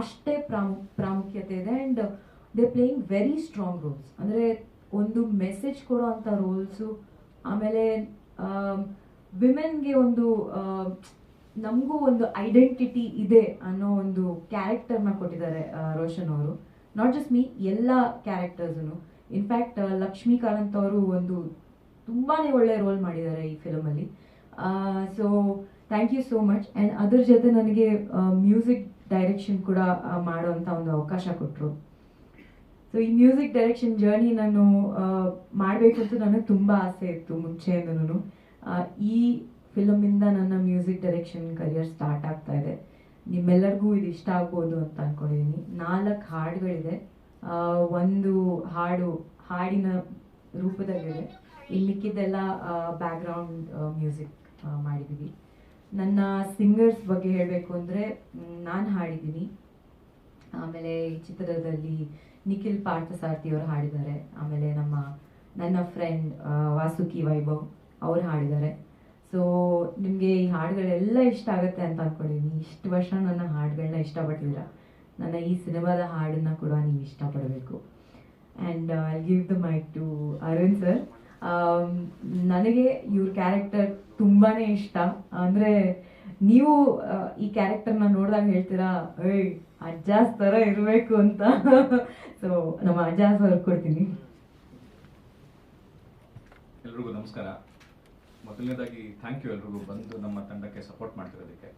ಅಷ್ಟೇ ಪ್ರಾಮು, ಪ್ರಾಮುಖ್ಯತೆ ಇದೆ. And they playing very strong roles ಅಂದರೆ ಒಂದು ಮೆಸೇಜ್ ಕೊಡೋ ಅಂಥ ರೋಲ್ಸು ಆಮೇಲೆ ವಿಮೆನ್ಗೆ ಒಂದು ನಮಗೂ ಒಂದು ಐಡೆಂಟಿಟಿ ಇದೆ ಅನ್ನೋ ಒಂದು ಕ್ಯಾರೆಕ್ಟರ್ನ ಕೊಟ್ಟಿದ್ದಾರೆ ರೋಷನ್ ಅವರು. ನಾಟ್ ಜಸ್ಟ್ ಮೀ ಎಲ್ಲ ಕ್ಯಾರೆಕ್ಟರ್ಸನು ಇನ್ಫ್ಯಾಕ್ಟ್ ಲಕ್ಷ್ಮೀಕಾಂತ್ ಅವರು ಒಂದು ತುಂಬಾ ಒಳ್ಳೆ ರೋಲ್ ಮಾಡಿದ್ದಾರೆ ಈ ಫಿಲಮಲ್ಲಿ so thank you so much and ಅದ್ರ ಜೊತೆ ನನಗೆ ಮ್ಯೂಸಿಕ್ ಡೈರೆಕ್ಷನ್ ಕೂಡ ಮಾಡುವಂಥ ಒಂದು ಅವಕಾಶ ಕೊಟ್ಟರು ಸೊ ಈ ಮ್ಯೂಸಿಕ್ ಡೈರೆಕ್ಷನ್ ಜರ್ನಿ ನಾನು ಮಾಡಬೇಕು ಅಂತ ನನಗೆ ತುಂಬ ಆಸೆ ಇತ್ತು ಮುಂಚೆಯಿಂದನೂ ಈ ಫಿಲಮಿಂದ ನನ್ನ ಮ್ಯೂಸಿಕ್ ಡೈರೆಕ್ಷನ್ ಕರಿಯರ್ ಸ್ಟಾರ್ಟ್ ಆಗ್ತಾ ಇದೆ. ನಿಮ್ಮೆಲ್ಲರಿಗೂ ಇದು ಇಷ್ಟ ಆಗ್ಬೋದು ಅಂತ ಅನ್ಕೊಂಡಿದ್ದೀನಿ ನಾಲ್ಕು ಹಾಡುಗಳಿದೆ. ಒಂದು ಹಾಡು ಹಾಡಿನ ರೂಪದಲ್ಲಿದೆ. ಇಲ್ಲಿಕ್ಕಿದ್ದೆಲ್ಲ ಮಿಕ್ಕಿದ್ದೆಲ್ಲ ಬ್ಯಾಕ್ಗ್ರೌಂಡ್ ಮ್ಯೂಸಿಕ್ ಮಾಡಿದ್ದೀವಿ ನನ್ನ ಸಿಂಗರ್ಸ್ ಬಗ್ಗೆ ಹೇಳಬೇಕು ಅಂದರೆ ನಾನು ಹಾಡಿದ್ದೀನಿ. ಆಮೇಲೆ ಈ ಚಿತ್ರದಲ್ಲಿ ನಿಖಿಲ್ ಪಾರ್ಥಸಾರಥಿ ಅವರು ಹಾಡಿದ್ದಾರೆ. ಆಮೇಲೆ ನಮ್ಮ, ನನ್ನ ಫ್ರೆಂಡ್ ವಾಸುಕಿ ವೈಭವ್ ಅವ್ರು ಹಾಡಿದ್ದಾರೆ. ಸೊ ನಿಮಗೆ ಈ ಹಾಡುಗಳೆಲ್ಲ ಇಷ್ಟ ಆಗುತ್ತೆ ಅಂತ ಅನ್ಕೊಂಡಿದ್ದೀನಿ ಇಷ್ಟು ವರ್ಷ ನನ್ನ ಹಾಡುಗಳನ್ನ ಇಷ್ಟಪಟ್ಟಿದ್ದೀರ ನನ್ನ ಈ ಸಿನಿಮಾದ ಹಾಡನ್ನ ಕೂಡ ನೀವು ಇಷ್ಟಪಡಬೇಕು. And I give the mic to Arun sir ನನಗೆ ಇವ್ರ ಕ್ಯಾರೆಕ್ಟರ್ ತುಂಬಾ ಇಷ್ಟ. ಅಂದರೆ ನೀವು ಈ ಕ್ಯಾರೆಕ್ಟರ್ನ ನೋಡಿದಾಗ ಹೇಳ್ತೀರಾ, ಏಯ್, ಅಜ್ಜಾಸ್ ಥರ ಇರಬೇಕು ಅಂತ. ಸೊ ನಮ್ಮ ಅಜ್ಜಾಸ್ ಅವ್ರಿಗೆ ಕೊಡ್ತೀನಿ. ಎಲ್ರಿಗೂ ನಮಸ್ಕಾರ. ಮೊದಲನೇದಾಗಿ ಥ್ಯಾಂಕ್ ಯು ಎಲ್ರಿಗೂ ಬಂದು ನಮ್ಮ ತಂಡಕ್ಕೆ ಸಪೋರ್ಟ್ ಮಾಡ್ತಿರೋದಕ್ಕೆ.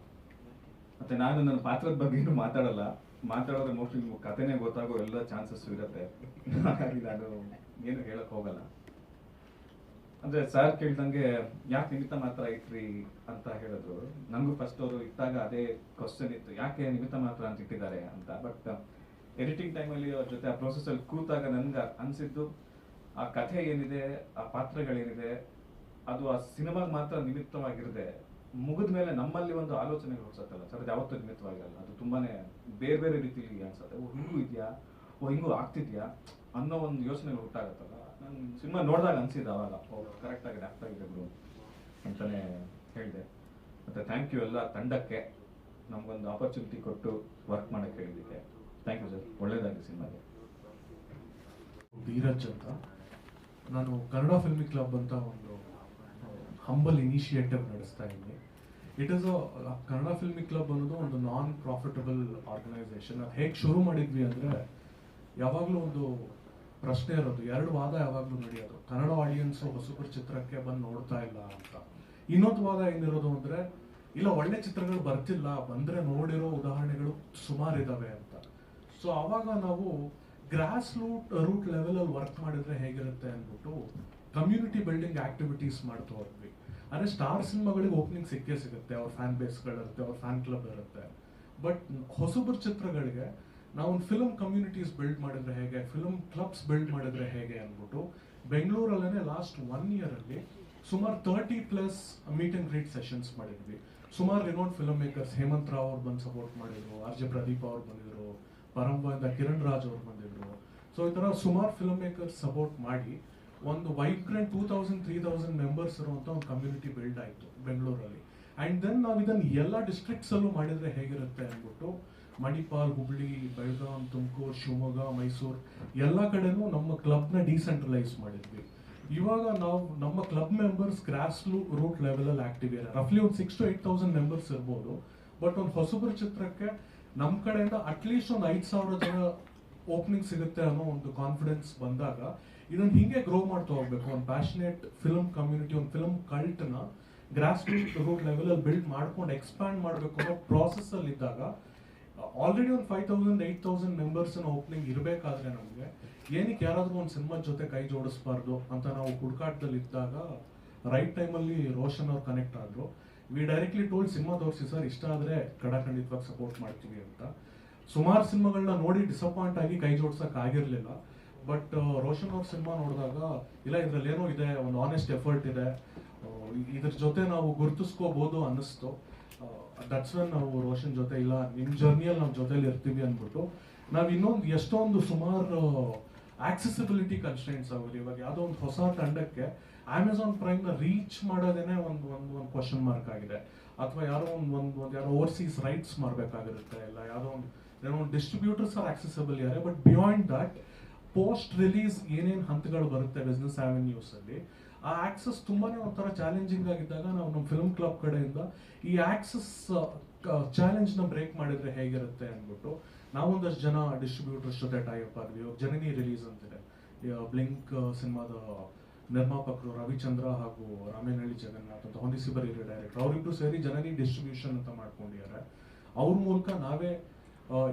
ಮತ್ತೆ ನಾನು ನನ್ನ ಪಾತ್ರದ ಬಗ್ಗೆ ಏನು ಮಾತಾಡಲ್ಲ. ಮಾತಾಡೋದ್ರೆ ಮೋಸ್ಟ್ಲಿ ನಿಮ್ಗೆ ಕಥೆನೇ ಗೊತ್ತಾಗೋ ಎಲ್ಲ ಚಾನ್ಸಸ್ ಇರುತ್ತೆ. ಹಾಗಾಗಿ ನಾನು ಏನು ಹೇಳಕ್ ಹೋಗಲ್ಲ. ಅಂದ್ರೆ ಸರ್ ಕೇಳ್ದಂಗೆ, ಯಾಕೆ ನಿಮಿತ್ತ ಮಾತ್ರ ಇಟ್ರಿ? ಅಂತ ಹೇಳಿದ್ರು. ನನಗೂ ಫಸ್ಟ್ ಅವರು ಇಟ್ಟಾಗ ಅದೇ ಕ್ವಶನ್ ಇತ್ತು. ಯಾಕೆ ನಿಮಿತ್ತ ಮಾತ್ರ ಅಂತ ಇಟ್ಟಿದ್ದಾರೆ? ಅಂತ. ಬಟ್ ಎಡಿಟಿಂಗ್ ಟೈಮಲ್ಲಿ ಅವ್ರ ಜೊತೆ ಆ ಪ್ರೊಸೆಸಲ್ಲಿ ಕೂತಾಗ ನನ್ಗೆ ಅನ್ಸಿದ್ದು, ಆ ಕಥೆ ಏನಿದೆ, ಆ ಪಾತ್ರಗಳೇನಿದೆ ಅದು ಆ ಸಿನಿಮಾಗೆ ಮಾತ್ರ ನಿಮಿತ್ತವಾಗಿರದೆ ಮುಗಿದ ಮೇಲೆ ನಮ್ಮಲ್ಲಿ ಒಂದು ಆಲೋಚನೆಗಳು ಹುಡ್ಸತ್ತಲ್ಲ ಸರ್, ಅದು ಯಾವತ್ತೂ ನಿಮಿತ್ತವಾಗಿರಲ್ಲ. ಅದು ತುಂಬಾನೇ ಬೇರೆ ಬೇರೆ ರೀತಿಯಲ್ಲಿ ಅನ್ಸುತ್ತೆ. ಓ, ಹಿಂಗೂ ಇದೆಯಾ? ಓ, ಹಿಂಗೂ ಆಗ್ತಿದ್ಯಾ? ಅನ್ನೋ ಒಂದು ಯೋಚನೆಗಳು ಹುಟ್ಟಾಗತ್ತಲ್ಲ? ನಾನು ಸಿನಿಮಾ ನೋಡಿದಾಗ ಅನ್ಸಿದ ಅವಾಗ. ಓ ಕರೆಕ್ಟ್ ಆಗಿದೆ ಬಿಡು ಅಂತಾನೆ ಹೇಳಿದೆ. ಮತ್ತೆ ಥ್ಯಾಂಕ್ ಯು ಎಲ್ಲ ತಂಡಕ್ಕೆ. ನಮ್ಗೊಂದು ಆಪರ್ಚುನಿಟಿ ಕೊಟ್ಟು ವರ್ಕ್ ಮಾಡಕ್ಕೆ ಹೇಳಿದ್ದಕ್ಕೆ. ಥ್ಯಾಂಕ್ ಯು ಸರ್ ಒಳ್ಳೇದಾಗಿ ಸಿನಿಮಾಗೆ. ಧೀರಜ್ ಅಂತ. ನಾನು ಕನ್ನಡ ಫಿಲ್ಮಿ ಕ್ಲಬ್ ಅಂತ ಒಂದು ಹಂಬಲ್ ಇನಿಷಿಯೇಟಿವ್ ನಡೆಸ್ತಾ ಇದ್ದೀನಿ it is Kannada filmy club ಅನ್ನೋದು ಒಂದು ನಾನ್ ಪ್ರಾಫಿಟಬಲ್ ಆರ್ಗನೈಸೇಷನ್ ಅದು ಹೇಗೆ ಶುರು ಮಾಡಿದ್ವಿ ಅಂದರೆ, ಯಾವಾಗಲೂ ಒಂದು ಪ್ರಶ್ನೆ ಇರೋದು, ಎರಡು ವಾದ ಯಾವಾಗಲೂ ನಡೆಯೋದು. ಕನ್ನಡ ಆಡಿಯನ್ಸು ಹೊಸಬರ ಚಿತ್ರಕ್ಕೆ ಬಂದು ನೋಡ್ತಾ ಇಲ್ಲ ಅಂತ. ಇನ್ನೊಂದು ವಾದ ಏನಿರೋದು ಅಂದರೆ, ಇಲ್ಲ, ಒಳ್ಳೆ ಚಿತ್ರಗಳು ಬರ್ತಿಲ್ಲ, ಬಂದರೆ ನೋಡಿರೋ ಉದಾಹರಣೆಗಳು ಸುಮಾರು ಇದಾವೆ ಅಂತ. ಸೊ ಆವಾಗ ನಾವು ಗ್ರಾಸ್ ರೂಟ್ ರೂಟ್ ಲೆವೆಲಲ್ಲಿ ವರ್ಕ್ ಮಾಡಿದ್ರೆ ಹೇಗಿರುತ್ತೆ ಅಂದ್ಬಿಟ್ಟು ಕಮ್ಯುನಿಟಿ ಬಿಲ್ಡಿಂಗ್ ಆಕ್ಟಿವಿಟೀಸ್ ಮಾಡ್ತಾ ಹೋದ್ವಿ. ಅಂದ್ರೆ ಸ್ಟಾರ್ ಸಿನಿಮಾಗಳಿಗೆ ಓಪನಿಂಗ್ ಸಿಕ್ಕೇ ಸಿಗುತ್ತೆ, ಅವ್ರ ಫ್ಯಾನ್ ಬೇಸ್ಗಳಿರುತ್ತೆ ಅವ್ರ ಫ್ಯಾನ್ ಕ್ಲಬ್ ಇರುತ್ತೆ. ಬಟ್ ಹೊಸಬರ ಚಿತ್ರಗಳಿಗೆ ನಾವು ಒಂದು ಫಿಲಮ್ ಕಮ್ಯುನಿಟೀಸ್ ಬಿಲ್ಡ್ ಮಾಡಿದ್ರೆ ಹೇಗೆ ಫಿಲಮ್ ಕ್ಲಬ್ಸ್ ಬಿಲ್ಡ್ ಮಾಡಿದ್ರೆ ಹೇಗೆ ಅಂದ್ಬಿಟ್ಟು ಬೆಂಗಳೂರಲ್ಲೇ ಲಾಸ್ಟ್ ಒನ್ ಇಯರಲ್ಲಿ ಸುಮಾರು thirty plus meet and greet sessions ಮಾಡಿದ್ವಿ. ಸುಮಾರು renowned film makers Hemanth Rao ಅವ್ರು ಬಂದು ಸಪೋರ್ಟ್ ಮಾಡಿದ್ರು ಆರ್ ಜೆ ಪ್ರದೀಪ್ ಅವ್ರು ಬಂದಿದ್ರು ಪರಂಬದಿಂದ ಕಿರಣ್ ರಾಜ್ ಅವ್ರು ಬಂದಿದ್ರು. ಸೊ ಈ ಥರ ಸುಮಾರು ಫಿಲಮ್ ಮೇಕರ್ಸ್ ಸಪೋರ್ಟ್ ಮಾಡಿ ಒಂದು vibrant two thousand three thousand members ಇರುವಂತ ಒಂದು ಕಮ್ಯುನಿಟಿ ಬಿಲ್ಡ್ ಆಯಿತು ಬೆಂಗಳೂರಲ್ಲಿ. ಅಂಡ್ ದೆನ್ ನಾವು ಇದನ್ನು ಎಲ್ಲ ಡಿಸ್ಟ್ರಿಕ್ಟ್ಸಲ್ಲೂ ಮಾಡಿದ್ರೆ ಹೇಗಿರುತ್ತೆ ಅಂದ್ಬಿಟ್ಟು ಮಣಿಪಾಲ್, ಹುಬ್ಳಿ, ಬೆಳಗಾಂ, ತುಮಕೂರು, ಶಿವಮೊಗ್ಗ, ಮೈಸೂರು ಎಲ್ಲ ಕಡೆನೂ ನಮ್ಮ ಕ್ಲಬ್ನ ಡಿಸೆಂಟ್ರಲೈಸ್ ಮಾಡಿದ್ವಿ. ಇವಾಗ ನಾವು ನಮ್ಮ ಕ್ಲಬ್ ಮೆಂಬರ್ಸ್ ಗ್ರಾಸ್ ರೂಟ್ ಲೆವೆಲಲ್ಲಿ ಆಕ್ಟಿವ್ ಇದ್ದಾರೆ. ರಫ್ಲಿ ಒಂದು six to eight thousand members ಇರ್ಬೋದು. ಬಟ್ ಒಂದು ಹೊಸಬರ ಚಿತ್ರಕ್ಕೆ ನಮ್ಮ ಕಡೆಯಿಂದ ಅಟ್ಲೀಸ್ಟ್ ಒಂದು ಐದು ಸಾವಿರ ಜನ ಓಪನಿಂಗ್ ಸಿಗುತ್ತೆ ಅನ್ನೋ ಒಂದು ಕಾನ್ಫಿಡೆನ್ಸ್ ಬಂದಾಗ ಇದನ್ನ ಹಿಂಗೆ ಗ್ರೋ ಮಾಡ್ತಾ ಹೋಗ್ಬೇಕು. ಒಂದು ಪ್ಯಾಷನೇಟ್ ಫಿಲ್ಮ್ ಕಮ್ಯುನಿಟಿ ಒಂದು ಫಿಲ್ಮ್ ಕಲ್ಟ್ನ ಗ್ರಾಸ್ ರೂಟ್ ಲೆವೆಲ್ ಅಲ್ಲಿ ಬಿಲ್ಡ್ ಮಾಡ್ಕೊಂಡು ಎಕ್ಸ್ಪ್ಯಾಂಡ್ ಮಾಡಬೇಕು ಅನ್ನೋ ಪ್ರಾಸೆಸ್ ಅಲ್ಲಿ ಇದ್ದಾಗ ಆಲ್ರೆಡಿ ಒಂದು five thousand eight thousand members opening ಇರಬೇಕಾದ್ರೆ ನಮಗೆ, ಏನಕ್ಕೆ ಯಾರಾದ್ರೂ ಒಂದು ಸಿನಿಮಾ ಜೊತೆ ಕೈ ಜೋಡಿಸ್ಬಾರ್ದು ಅಂತ ನಾವು ಹುಡುಕಾಟದಲ್ಲಿ ಇದ್ದಾಗ ರೈಟ್ ಟೈಮಲ್ಲಿ ರೋಷನ್ ಅವ್ರು ಕನೆಕ್ಟ್ ಆದ್ರು. ವಿ ಡೈರೆಕ್ಟ್ಲಿ ಟೋಲ್ ಸಿನಿಮಾ ತೋರಿಸಿ ಸರ್, ಇಷ್ಟ ಆದ್ರೆ ಕಡಾಖಂಡಿತವಾಗಿ ಸಪೋರ್ಟ್ ಮಾಡ್ತೀವಿ ಅಂತ. ಸುಮಾರು ಸಿನಿಮಾಗಳನ್ನ ನೋಡಿ ಡಿಸಪಾಯಿಂಟ್ ಆಗಿ ಕೈ ಜೋಡ್ಸಕ್ ಆಗಿರ್ಲಿಲ್ಲ. ಬಟ್ ರೋಷನ್ ಅವ್ರ ಸಿನಿಮಾ ನೋಡಿದಾಗ, ಇಲ್ಲ, ಇದ್ರಲ್ಲಿ ಏನೋ ಇದೆ, ಒಂದು ಆನೆಸ್ಟ್ ಎಫರ್ಟ್ ಇದೆ. ಇದ್ರ ಜೊತೆ ನಾವು ಗುರುತಿಸ್ಕೋಬಹುದು ಅನ್ನಿಸ್ತು. ದಟ್ಸ್ ವೆನ್ ನಾವು ರೋಷನ್ ಜೊತೆ ಇಲ್ಲ, ನಿಮ್ ಜರ್ನಿಯಲ್ಲಿ ನಮ್ಮ ಜೊತೆಲಿ ಇರ್ತೀವಿ ಅಂದ್ಬಿಟ್ಟು, ನಾವು ಇನ್ನೊಂದು ಎಷ್ಟೊಂದು ಸುಮಾರು ಆಕ್ಸೆಸಿಬಿಲಿಟಿ ಕನ್ಸ್ಟೆಂಟ್ಸ್ ಆಗೋದು. ಇವಾಗ ಯಾವುದೋ ಒಂದು ಹೊಸ ತಂಡಕ್ಕೆ ಅಮೆಝಾನ್ ಪ್ರೈಮ್ನ ರೀಚ್ ಮಾಡೋದೇನೆ ಒಂದು ಒಂದು ಒಂದು ಕ್ವಶನ್ ಮಾರ್ಕ್ ಆಗಿದೆ. ಅಥವಾ ಯಾರೋ ಒಂದು ಒಂದು ಒಂದು ಯಾರೋ ಓವರ್ಸೀಸ್ ರೈಟ್ಸ್ ಮಾಡಬೇಕಾಗಿರುತ್ತೆ. ಇಲ್ಲ, ಯಾವುದೋ ಒಂದು, ಏನೋ ಒಂದು ಡಿಸ್ಟ್ರಿಬ್ಯೂಟರ್ಸ್ ಆರ್ ಆಕ್ಸೆಸಿಬಲ್ ಯಾರೇ but beyond that post release ಏನೇನು ಹಂತಗಳು ಬರುತ್ತೆ ಬಿಸ್ನೆಸ್ ಆವೆನ್ಯೂಸ್ ಅಲ್ಲಿ, ಆ ಆಕ್ಸಸ್ ತುಂಬಾನೇ ಒಂಥರ ಚಾಲೆಂಜಿಂಗ್ ಆಗಿದ್ದಾಗ ನಾವು ನಮ್ಮ ಫಿಲ್ಮ್ ಕ್ಲಬ್ ಕಡೆಯಿಂದ ಈ ಆಕ್ಸಸ್ ಚಾಲೆಂಜ್ನ ಬ್ರೇಕ್ ಮಾಡಿದ್ರೆ ಹೇಗಿರುತ್ತೆ ಅಂದ್ಬಿಟ್ಟು ನಾವೊಂದಷ್ಟು ಜನ ಡಿಸ್ಟ್ರಿಬ್ಯೂಟರ್ಸ್ ಜೊತೆ ಟೈಪ್ ಆದ್ವಿ. ಜನನಿ ರಿಲೀಸ್ ಅಂತಿದೆ. ಬ್ಲಿಂಕ್ ಸಿನಿಮಾದ ನಿರ್ಮಾಪಕರು ರವಿಚಂದ್ರ ಹಾಗೂ ರಾಮೇನಹಳ್ಳಿ ಜಗನ್ನಾಥ್ ಅಂತ, ಹೊಂದಿಸಿ ಬರೀರಿ ಡೈರೆಕ್ಟರ್ ಅವರಿಬ್ರು ಸೇರಿ ಜನನಿ ಡಿಸ್ಟ್ರಿಬ್ಯೂಷನ್ ಅಂತ ಮಾಡ್ಕೊಂಡಿದ್ದಾರೆ. ಅವ್ರ ಮೂಲಕ ನಾವೇ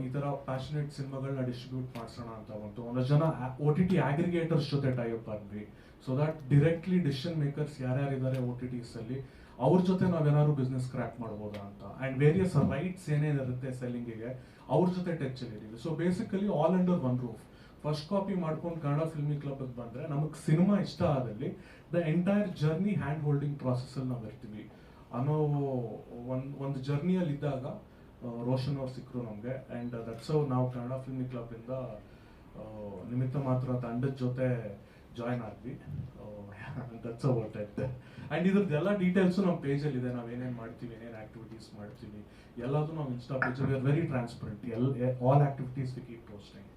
ಈ ತರ ಪ್ಯಾಷನೇಟ್ ಸಿನಿಮಾಗಳನ್ನ ಡಿಸ್ಟ್ರಿಬ್ಯೂಟ್ ಮಾಡ್ಸೋಣ ಅಂತ ಬಂತು. ಒಂದಷ್ಟು ಜನ ಒ ಟಿ ಟಿ ಆಗ್ರಿಗೇಟರ್ಸ್ ಜೊತೆ ಟೈಪ್ ಆದ್ವಿ. So that directly decision makers ಯಾರ್ಯಾರಿದ್ದಾರೆ O T ಅಲ್ಲಿ, ಅವ್ರ ಜೊತೆ ನಾವೇನಾದ್ರು ಬಿಸ್ನೆಸ್ ಕ್ರ್ಯಾಕ್ ಮಾಡ್ಬೋದಾ ಅಂತ. ಅಂಡ್ ವೇರಿಯಸ್ ರೈಟ್ಸ್ ಏನೇನಿರುತ್ತೆ ಸೆಲ್ಲಿಂಗಿಗೆ ಅವ್ರ ಜೊತೆ ಟಚ್ ಇದ್ದೀವಿ so basically all under one roof first copy ಮಾಡ್ಕೊಂಡು ಕನ್ನಡ ಫಿಲ್ಮಿ ಕ್ಲಬ್ ಬಂದ್ರೆ ನಮಗೆ ಸಿನಿಮಾ ಇಷ್ಟ ಆದಲ್ಲಿ the entire journey hand holding process ಅಲ್ಲಿ ನಾವು ಇರ್ತೀವಿ. ಅನ್ನೋ ಒಂದು ಒಂದು ಜರ್ನಿಯಲ್ಲಿ ಇದ್ದಾಗ ರೋಷನ್ ಅವ್ರು ಸಿಕ್ಕರು ನಮಗೆ. ಅಂಡ್ ದಟ್ಸ್ ನಾವು ಕನ್ನಡ ಫಿಲ್ಮಿ ಇಂದ ನಿಮಿತ್ತ ಮಾತ್ರ ತಂಡದ ಜೊತೆ ಜಾಯ್ನ್ ಆದ್ವಿ. ದಟ್ಸ್ ವಾಟ್ ಐತೆ ಆ್ಯಂಡ್ ಇದ್ರದ್ದು ಎಲ್ಲ ಡೀಟೇಲ್ಸು ನಮ್ಮ ಪೇಜಲ್ಲಿ ಇದೆ. ನಾವು ಏನೇನು ಮಾಡ್ತೀವಿ, ಏನೇನು ಆಕ್ಟಿವಿಟೀಸ್ ಮಾಡ್ತೀವಿ ಎಲ್ಲದೂ ನಾವು insta page are very transparent all all activities we keep posting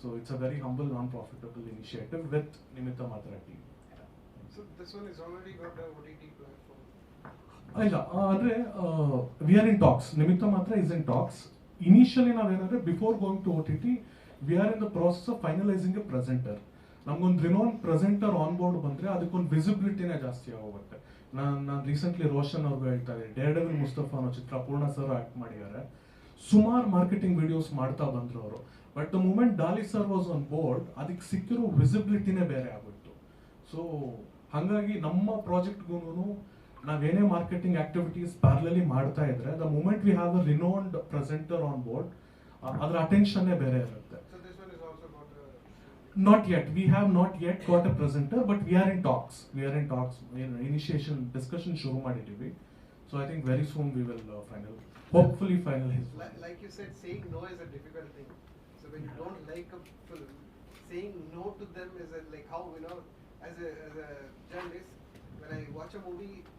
so it's a very humble non profitable initiative with Nimitta Matra team OTT platform. ಇಲ್ಲ ಅಂದ್ರೆ we are in talks Nimitta Matra is in talks initially ನಾವೇನಂದ್ರೆ before going to O T T we are in the process of finalizing a presenter ನಮ್ಗೊಂದು ರಿನೋನ್ presenter on board ಬಂದ್ರೆ ಅದಕ್ಕೊಂದು ವಿಸಿಬಿಲಿಟಿನೇ ಜಾಸ್ತಿ ಆಗೋಗುತ್ತೆ. ನಾನು ನಾನು recently Roshan ಅವ್ರಿಗೆ ಹೇಳ್ತಾ ಇದ್ದೀನಿ. ಡೇರ್ ಡೆವಿಲ್ ಮುಸ್ತಫಾ ಅನ್ನೋ ಚಿತ್ರ ಪೂರ್ಣ ಸರ್ ಆಕ್ಟ್ ಮಾಡಿದ್ದಾರೆ. ಸುಮಾರು ಮಾರ್ಕೆಟಿಂಗ್ ವಿಡಿಯೋಸ್ ಮಾಡ್ತಾ ಬಂದ್ರು ಅವರು. But the moment Daali sir was on board ಅದಕ್ಕೆ ಸಿಕ್ಕಿರೋ ವಿಸಿಬಿಲಿಟಿನೇ ಬೇರೆ ಆಗ್ಬಿಟ್ಟು ಸೊ ಹಾಗಾಗಿ ನಮ್ಮ ಪ್ರಾಜೆಕ್ಟ್ಗೂ ನಾವೇನೇ ಮಾರ್ಕೆಟಿಂಗ್ ಆಕ್ಟಿವಿಟೀಸ್ ಪ್ಯಾರಲಲಿ ಮಾಡ್ತಾ ಇದ್ರೆ the moment we have a renowned presenter on board ಅದರ ಅಟೆನ್ಷನ್ನೇ ಬೇರೆ ಇರುತ್ತೆ So this one is also about. Uh, Not yet. We have not yet got a presenter, but we are in talks. We are in talks. You know, initiation discussion ಶುರು ಮಾಡಿದ್ದೀವಿ. So I think very soon we will uh, final. Hopefully finalize. Like, like you said, saying no is a difficult thing. So when you don't like a film, saying no to them is a, like how you know, as a, as a journalist, when I watch a movie, like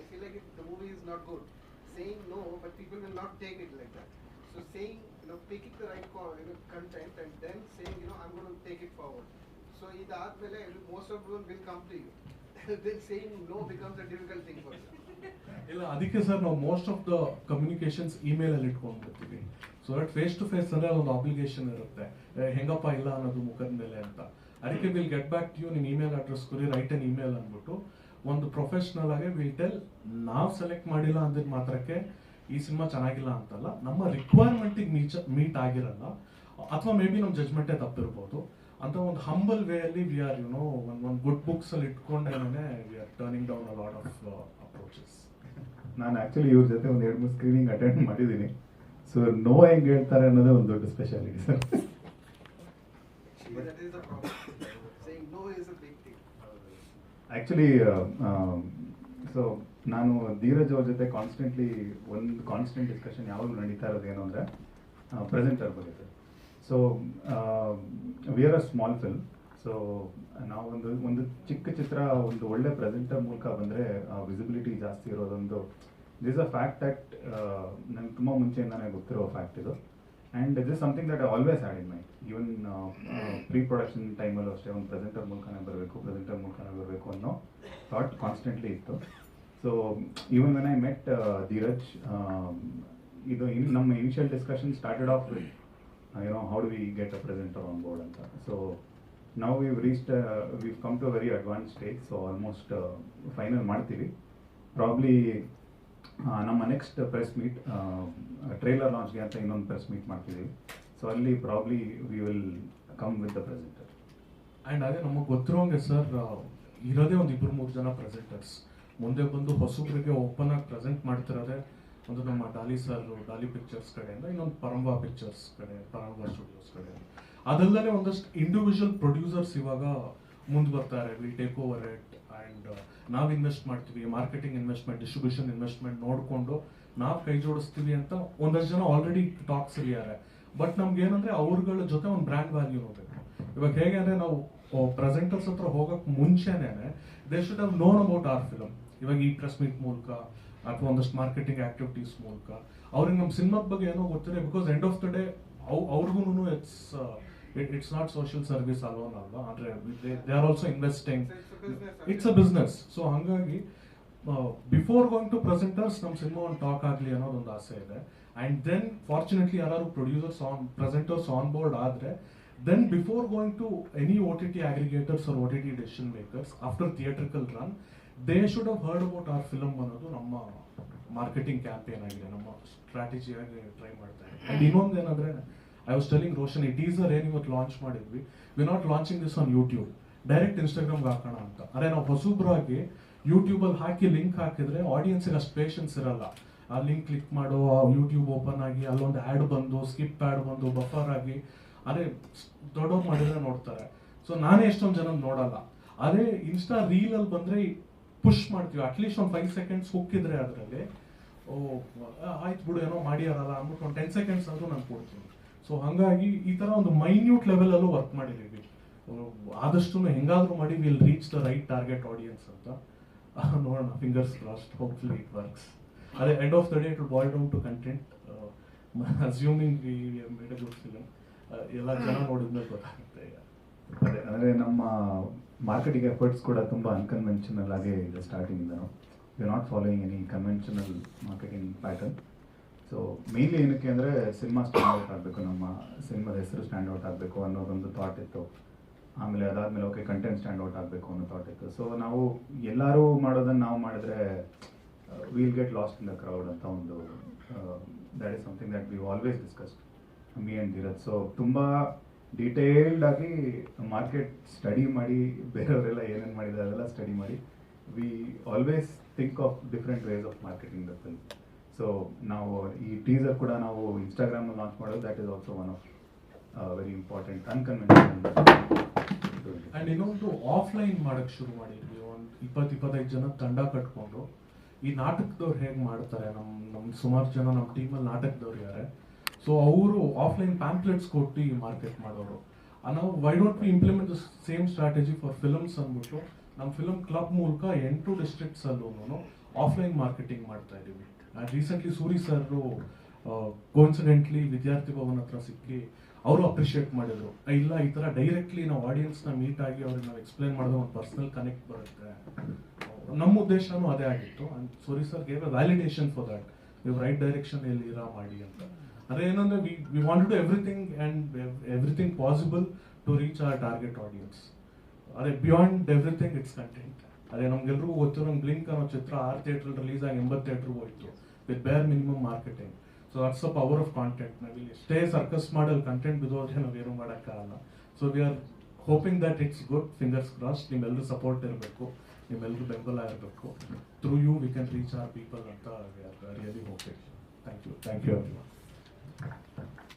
I feel like it, the movie is not good, saying no, but people will not take it like that. So saying, you know, picking the right call, you know, content and then saying, you know, I'm going to take it forward. So ಇದಾದ್ಮೇಲೆ most of them will come to you. then saying no becomes a difficult thing for them. ಇಲ್ಲ ಅದಕ್ಕೆ sir ನಾವು most of the communications email ಅಲ್ಲಿ ಇಟ್ಕೊಂಡ್ಬಿಡ್ತೀವಿ so that face to face ಅಂದ್ರೆ ಒಂದು obligation ಇರುತ್ತೆ ಹೆಂಗಪ್ಪ ಇಲ್ಲ ಅನ್ನೋದು ಮುಖದ ಮೇಲೆ ಅಂತ ಅದಕ್ಕೆ will get back to you ನಿಮ್ಮ ಇಮೇಲ್ ಅಡ್ರೆಸ್ ಕೊಡಿ ರೈಟ್ ಅನ್ ಇಮೇಲ್ ಅಂದ್ಬಿಟ್ಟು ಒಂದು ಪ್ರೊಫೆಷನಲ್ ಆಗಿ ವಿಲ್ ಟೆಲ್ ನಾವು ಸೆಲೆಕ್ಟ್ ಮಾಡಿಲ್ಲ ಅಂದಿದ್ ಮಾತ್ರಕ್ಕೆ ಈ ಸಿನಿಮಾ ಚೆನ್ನಾಗಿಲ್ಲ ಅಂತಲ್ಲ ನಮ್ಮ ರಿಕ್ವೈರ್ಮೆಂಟಿಗೆ ಮೀಚ ಮೀಟ್ ಆಗಿರಲ್ಲ ಅಥವಾ ಮೇ ಬಿ ನಮ್ಮ ಜಜ್ಮೆಂಟೇ ತಪ್ಪಿರ್ಬೋದು. ಅಂತ ಒಂದು ಹಂಬಲ್ ವೇ ಅಲ್ಲಿ ವಿ ಆರ್ ಯು ನೋ ಒಂದು ಒಂದು ಗುಡ್ ಬುಕ್ಸ್ ಅಲ್ಲಿ ಇಟ್ಕೊಂಡೇನೆ we are turning down a lot of approaches ನಾನು ಆ್ಯಕ್ಚುಲಿ ಇವ್ರ ಜೊತೆ ಒಂದು ಎರಡು ಮೂರು ಸ್ಕ್ರೀನಿಂಗ್ ಅಟೆಂಡ್ ಮಾಡಿದ್ದೀನಿ ಸೊ ನೋ ಹೆಂಗೆ ಹೇಳ್ತಾರೆ ಅನ್ನೋದೇ ಒಂದು ದೊಡ್ಡ speciality sir Actually, that is the saying no is a big thing. Actually so ನಾನು ಧೀರಜ್ ಅವ್ರ ಜೊತೆ ಕಾನ್ಸ್ಟೆಂಟ್ಲಿ ಒಂದು ಕಾನ್ಸ್ಟೆಂಟ್ ಡಿಸ್ಕಷನ್ ಯಾವಾಗಲೂ ನಡೀತಾ ಇರೋದು ಏನು ಅಂದರೆ ಪ್ರೆಸೆಂಟರ್ ಬಗ್ಗೆ sir so we are a small film so ನಾವೊಂದು ಒಂದು ಚಿಕ್ಕ ಚಿತ್ರ, ಒಂದು ಒಳ್ಳೆ ಪ್ರೆಸೆಂಟರ್ ಮೂಲಕ ಬಂದರೆ ವಿಸಿಬಿಲಿಟಿ ಜಾಸ್ತಿ ಇರೋದೊಂದು ದಿಸ್ ಅ ಫ್ಯಾಕ್ಟ್ ದಟ್ ನನಗೆ ತುಂಬ ಮುಂಚೆಯಿಂದಾನೇ ಗೊತ್ತಿರೋ ಫ್ಯಾಕ್ಟ್ ಇದು. And this something that I always add in my even pre production ಟೈಮಲ್ಲೂ ಅಷ್ಟೇ, ಒಂದು ಪ್ರೆಸೆಂಟರ್ ಮೂಲಕನೇ ಬರಬೇಕು ಪ್ರೆಸೆಂಟರ್ ಮೂಲಕನೇ ಬರಬೇಕು ಅನ್ನೋ ಥಾಟ್ ಕಾನ್ಸ್ಟೆಂಟ್ಲಿ ಇತ್ತು. So even when I met Dheeraj ಇದು ಇನ್, ನಮ್ಮ initial discussion started of you know how do we get a presenter on board ಅಂತ. ಸೊ ನಾವು we've reached we've come to very advance stage so almost final ಮಾಡ್ತೀವಿ. Probably ನಮ್ಮ next press meet trailer ಲಾಂಚ್ಗೆ ಅಂತ ಇನ್ನೊಂದು press meet ಮಾಡ್ತಿದ್ದೀವಿ. So ಅಲ್ಲಿ probably we will come with the presenter and ಅದೇ ನಮಗೆ ಗೊತ್ತಿರೋಂಗೆ ಸರ್ ಇರೋದೇ ಒಂದು ಇಬ್ಬರು ಮೂರು ಜನ ಪ್ರೆಸೆಂಟರ್ಸ್ ಮುಂದೆ ಬಂದು ಹೊಸಬ್ರಿಗೆ ಓಪನ್ ಆಗಿ ಪ್ರೆಸೆಂಟ್ ಮಾಡ್ತಿರೋದೇ ಒಂದು ನಮ್ಮ ಡಾಲಿ ಸರ್ ಡಾಲಿ ಪಿಕ್ಚರ್ಸ್ ಕಡೆಯಿಂದ, ಇನ್ನೊಂದು ಪರಂಬಾ ಪಿಕ್ಚರ್ಸ್ ಕಡೆ ಪರಂಬಾ ಸ್ಟುಡಿಯೋಸ್ ಕಡೆ ಅದಲ್ಲದೆ ಒಂದಷ್ಟು ಇಂಡಿವಿಜುವಲ್ ಪ್ರೊಡ್ಯೂಸರ್ಸ್ ಇವಾಗ ಮುಂದೆ ಬರ್ತಾರೆ will take over it and ನಾವು ಇನ್ವೆಸ್ಟ್ ಮಾಡ್ತೀವಿ ಮಾರ್ಕೆಟಿಂಗ್ ಇನ್ವೆಸ್ಟ್ಮೆಂಟ್ ಡಿಸ್ಟ್ರಿಬ್ಯೂಷನ್ ಇನ್ವೆಸ್ಟ್ಮೆಂಟ್ ನೋಡಿಕೊಂಡು ನಾವು ಕೈ ಜೋಡಿಸ್ತೀವಿ ಅಂತ ಒಂದಷ್ಟು ಜನ ಆಲ್ರೆಡಿ ಟಾಕ್ಸ್ ಇದ್ದಾರೆ. ಬಟ್ ನಮ್ಗೆ ಏನಂದ್ರೆ ಅವ್ರಗಳ ಜೊತೆ ಒಂದು ಬ್ರ್ಯಾಂಡ್ ವ್ಯಾಲ್ಯೂ ನೋಡಬೇಕು. ಇವಾಗ ಹೇಗೆ ಅಂದ್ರೆ ನಾವು ಪ್ರೆಸೆಂಟರ್ಸ್ ಹತ್ರ ಹೋಗಕ್ ಮುಂಚೆನೆ they should have known about our film ಇವಾಗ ಈ ಪ್ರೆಸ್ ಮೀಟ್ ಮೂಲಕ ಅಥವಾ ಒಂದಷ್ಟು ಮಾರ್ಕೆಟಿಂಗ್ ಆಕ್ಟಿವಿಟೀಸ್ ಮೂಲಕ. ಅವ್ರಿಗೆ ನಮ್ಮ ಸಿನಿಮಾದ ಬಗ್ಗೆ ಏನೋ ಗೊತ್ತಿದೆ because end of the day ಅವ್ರಿಗೂ it's it's not social service alone ಅಲ್ವಾ ಅಂದ್ರೆ they are also investing it's a business so ಹಾಗಾಗಿ ಬಿಫೋರ್ ಗೋಯಿಂಗ್ ಟು ಪ್ರೆಸೆಂಟರ್ಸ್ ನಮ್ಮ ಸಿನಿಮಾ ಒಂದು ಟಾಕ್ ಆಗಲಿ ಅನ್ನೋದು ಒಂದು ಆಸೆ ಇದೆ ಆ್ಯಂಡ್ ದೆನ್ ಫಾರ್ಚುನೇಟ್ಲಿ ಯಾರು producers on presenters on board ಆದರೆ then before going to any O T T aggregators or O T T decision makers after theatrical run they should have heard about our film ಅನ್ನೋದು ನಮ್ಮ marketing campaign ಆಗಿದೆ ನಮ್ಮ ಸ್ಟ್ರಾಟಜಿಯಾಗಿ try ಮಾಡ್ತಾ ಇದ್ದೀವಿ and ಇನ್ನೊಂದು ಏನಂದ್ರೆ I was telling Roshan ಈ teaser ಏನು ಇವತ್ತು ಲಾಂಚ್ ಮಾಡಿದ್ವಿ. We not launching this on YouTube direct ಇನ್ಸ್ಟಾಗ್ರಾಮ್ಗೆ ಹಾಕೋಣ ಅಂತ. ಅದೇ ನಾವು ಹೊಸಬ್ರಾಗಿ ಯೂಟ್ಯೂಬಲ್ಲಿ ಹಾಕಿ ಲಿಂಕ್ ಹಾಕಿದ್ರೆ ಆಡಿಯನ್ಸ್ಗೆ ಅಷ್ಟು ಪೇಷನ್ಸ್ ಇರಲ್ಲ. ಆ ಲಿಂಕ್ ಕ್ಲಿಕ್ ಮಾಡು ಯೂಟ್ಯೂಬ್ ಓಪನ್ ಆಗಿ, ಅಲ್ಲೊಂದು ಆ್ಯಡ್ ಬಂದು ಸ್ಕಿಪ್ ಆ್ಯಡ್ ಬಂದು ಬಫರ್ ಆಗಿ. ಅದೇ ದೊಡ್ಡವ್ರು ಮಾಡಿದ್ರೆ ನೋಡ್ತಾರೆ. ಸೊ ನಾನೇ ಎಷ್ಟೊಂದು ಜನ ನೋಡಲ್ಲ. ಅದೇ ಇನ್ಸ್ಟಾ ರೀಲಲ್ಲಿ ಬಂದರೆ ಪುಷ್ ಮಾಡ್ತೀವಿ. ಅಟ್ಲೀಸ್ಟ್ ಒಂದು ಫೈವ್ ಸೆಕೆಂಡ್ಸ್ ಹುಕ್ಕಿದ್ರೆ ಅದರಲ್ಲಿ. ಓ ಆಯ್ತು ಬಿಡು, ಏನೋ ಮಾಡ್ಯಾರಲ್ಲ ಅಂದ್ಬಿಟ್ಟು ಒಂದು ಟೆನ್ ಸೆಕೆಂಡ್ಸ್ ಆದರೂ ನಾನು ಕೊಡ್ತೀನಿ. ಸೊ ಹಂಗಾಗಿ ಈ ತರ ಒಂದು ಮೈನ್ಯೂಟ್ ಲೆವೆಲ್ ಅಲ್ಲೂ ವರ್ಕ್ ಮಾಡಿದೀವಿ ಆದಷ್ಟು ಹೆಂಗಾದ್ರೂ ಮಾಡಿ will reach the right target audience ಅಂತ. ನೋಡೋಣ fingers crossed hopefully it works ಅದೇ end of the day it boil down to content assuming we made good film ಎಲ್ಲ ಜನ ನೋಡಿದ್ಮೇಲೆ ಗೊತ್ತಾಗುತ್ತೆ ಅದೇ ಅಂದರೆ ನಮ್ಮ ಮಾರ್ಕೆಟಿಂಗ್ ಎಫರ್ಟ್ಸ್ ಕೂಡ ತುಂಬ ಅನ್ಕನ್ವೆನ್ಷನಲ್ ಆಗೇ ಇದೆ starting you not following any conventional marketing pattern so mainly ಏನಕ್ಕೆ ಅಂದರೆ ಸಿನಿಮಾ ಸ್ಟ್ಯಾಂಡ್ ಔಟ್ ಆಗಬೇಕು, ನಮ್ಮ ಸಿನಿಮಾದ ಹೆಸರು ಸ್ಟ್ಯಾಂಡ್ ಔಟ್ ಆಗಬೇಕು ಅನ್ನೋದೊಂದು ಥಾಟ್ ಇತ್ತು. ಆಮೇಲೆ ಅದಾದಮೇಲೆ ಓಕೆ ಕಂಟೆಂಟ್ ಸ್ಟ್ಯಾಂಡ್ ಔಟ್ ಆಗಬೇಕು ಅನ್ನೋ ಥಾಟ್ ಇತ್ತು. ಸೊ ನಾವು ಎಲ್ಲರೂ ಮಾಡೋದನ್ನು ನಾವು ಮಾಡಿದ್ರೆ will get lost in the crowd ಅಂತ ಒಂದು that is something that we always discussed me and Dheeraj so ತುಂಬ ಡೀಟೇಲ್ಡ್ ಆಗಿ ಮಾರ್ಕೆಟ್ ಸ್ಟಡಿ ಮಾಡಿ, ಬೇರೆಯವರೆಲ್ಲ ಏನೇನು ಮಾಡಿದ್ದಾರೆ ಅದೆಲ್ಲ ಸ್ಟಡಿ ಮಾಡಿ we always think of different ways of marketing the film so ನಾವು ಈ ಟೀಸರ್ ಕೂಡ ನಾವು ಇನ್ಸ್ಟಾಗ್ರಾಮ್ ಲಾಂಚ್ ಮಾಡೋದು that is also one of very important unconvention and ಇನ್ನೊಂದು ಆಫ್ಲೈನ್ ಮಾಡಕ್ಕೆ ಶುರು ಮಾಡಿದ್ವಿ. ಒಂದು ಇಪ್ಪತ್ತು ಇಪ್ಪತ್ತೈದು ಜನ ತಂಡ ಕಟ್ಕೊಂಡು. ಈ ನಾಟಕದವ್ರು ಹೇಗೆ ಮಾಡ್ತಾರೆ? ನಮ್ಮ ನಮ್ಮ ಸುಮಾರು ಜನ ನಮ್ಮ ಟೀಮಲ್ಲಿ ನಾಟಕದವ್ರು ಇದ್ದಾರೆ ಸೊ ಅವರು ಆಫ್ಲೈನ್ ಪ್ಯಾಂಪ್ಲೆಟ್ಸ್ ಕೊಟ್ಟು ಮಾರ್ಕೆಟ್ ಮಾಡೋರು. ನಾವು why don't we implement the same strategy for films ಅಂದ್ಬಿಟ್ಟು ನಮ್ಮ ಫಿಲಮ್ ಕ್ಲಬ್ ಮೂಲಕ ಎಂಟು ಡಿಸ್ಟ್ರಿಕ್ಟ್ಸಲ್ಲೂ ಆಫ್ಲೈನ್ ಮಾರ್ಕೆಟಿಂಗ್ ಮಾಡ್ತಾ ಇದೀವಿ ರೀಸೆಂಟ್ಲಿ ಸೂರಿ ಸರ್ ಕೋನ್ಸಿಡೆಂಟ್ಲಿ ವಿದ್ಯಾರ್ಥಿ ಭವನ್ ಹತ್ರ ಸಿಕ್ಕಿ ಅವರು ಅಪ್ರಿಷಿಯೇಟ್ ಮಾಡಿದ್ರು. ಇಲ್ಲ, ಈ ತರ ಡೈರೆಕ್ಟ್ಲಿ ನಾವು ಆಡಿಯನ್ಸ್ನ ಮೀಟ್ ಆಗಿ ಅವ್ರಿಗೆ ನಾವು ಎಕ್ಸ್ಪ್ಲೈನ್ ಮಾಡಿದ್ರೆ ಒಂದು ಪರ್ಸನಲ್ ಕನೆಕ್ಟ್ ಬರುತ್ತೆ. ನಮ್ಮ ಉದ್ದೇಶನೂ ಅದೇ ಆಗಿತ್ತು. And Suri sir gave a validation for that ನೀವು ರೈಟ್ ಡೈರೆಕ್ಷನ್ ಎಲ್ಲಿ ಇರ ಮಾಡಿ ಅಂತ. ಅಂದ್ರೆ ಏನಂದ್ರೆ we we want to everything and everything possible to reach our target audience ಅದೇ ಬಿಯಾಂಡ್ ಎವ್ರಿಥಿಂಗ್ ಇಟ್ಸ್ ಕಂಟೆಂಟ್ ಅದೇ ನಮ್ಗೆಲ್ರಿಗೂ ಗೊತ್ತು ಬ್ಲಿಂಕ್ ಅನ್ನೋ ಚಿತ್ರ ಆರು ಥಿಯೇಟರ್ ರಿಲೀಸ್ ಆಗಿ ಎಂಬತ್ತು ಥಿಯೇಟ್ರಿಗೆ ಹೋಯ್ತು. With bare minimum marketing so that's the power of content ನಾವಿಲ್ಲಿ ಎಷ್ಟೇ ಸರ್ಕಸ್ ಮಾಡಲ್ ಕಂಟೆಂಟ್ ಬಿದ್ದೋದ್ರೆ ನಾವೇನು ಮಾಡೋಕ್ಕಾಗಲ್ಲ so we are hoping that it's good fingers cross ನಿಮ್ಮೆಲ್ಲರೂ support ಇರಬೇಕು ನಿಮ್ಮೆಲ್ಲರೂ ಬೆಂಬಲ ಇರಬೇಕು through you we can reach our people ಅಂತ we are really hoping thank you thank you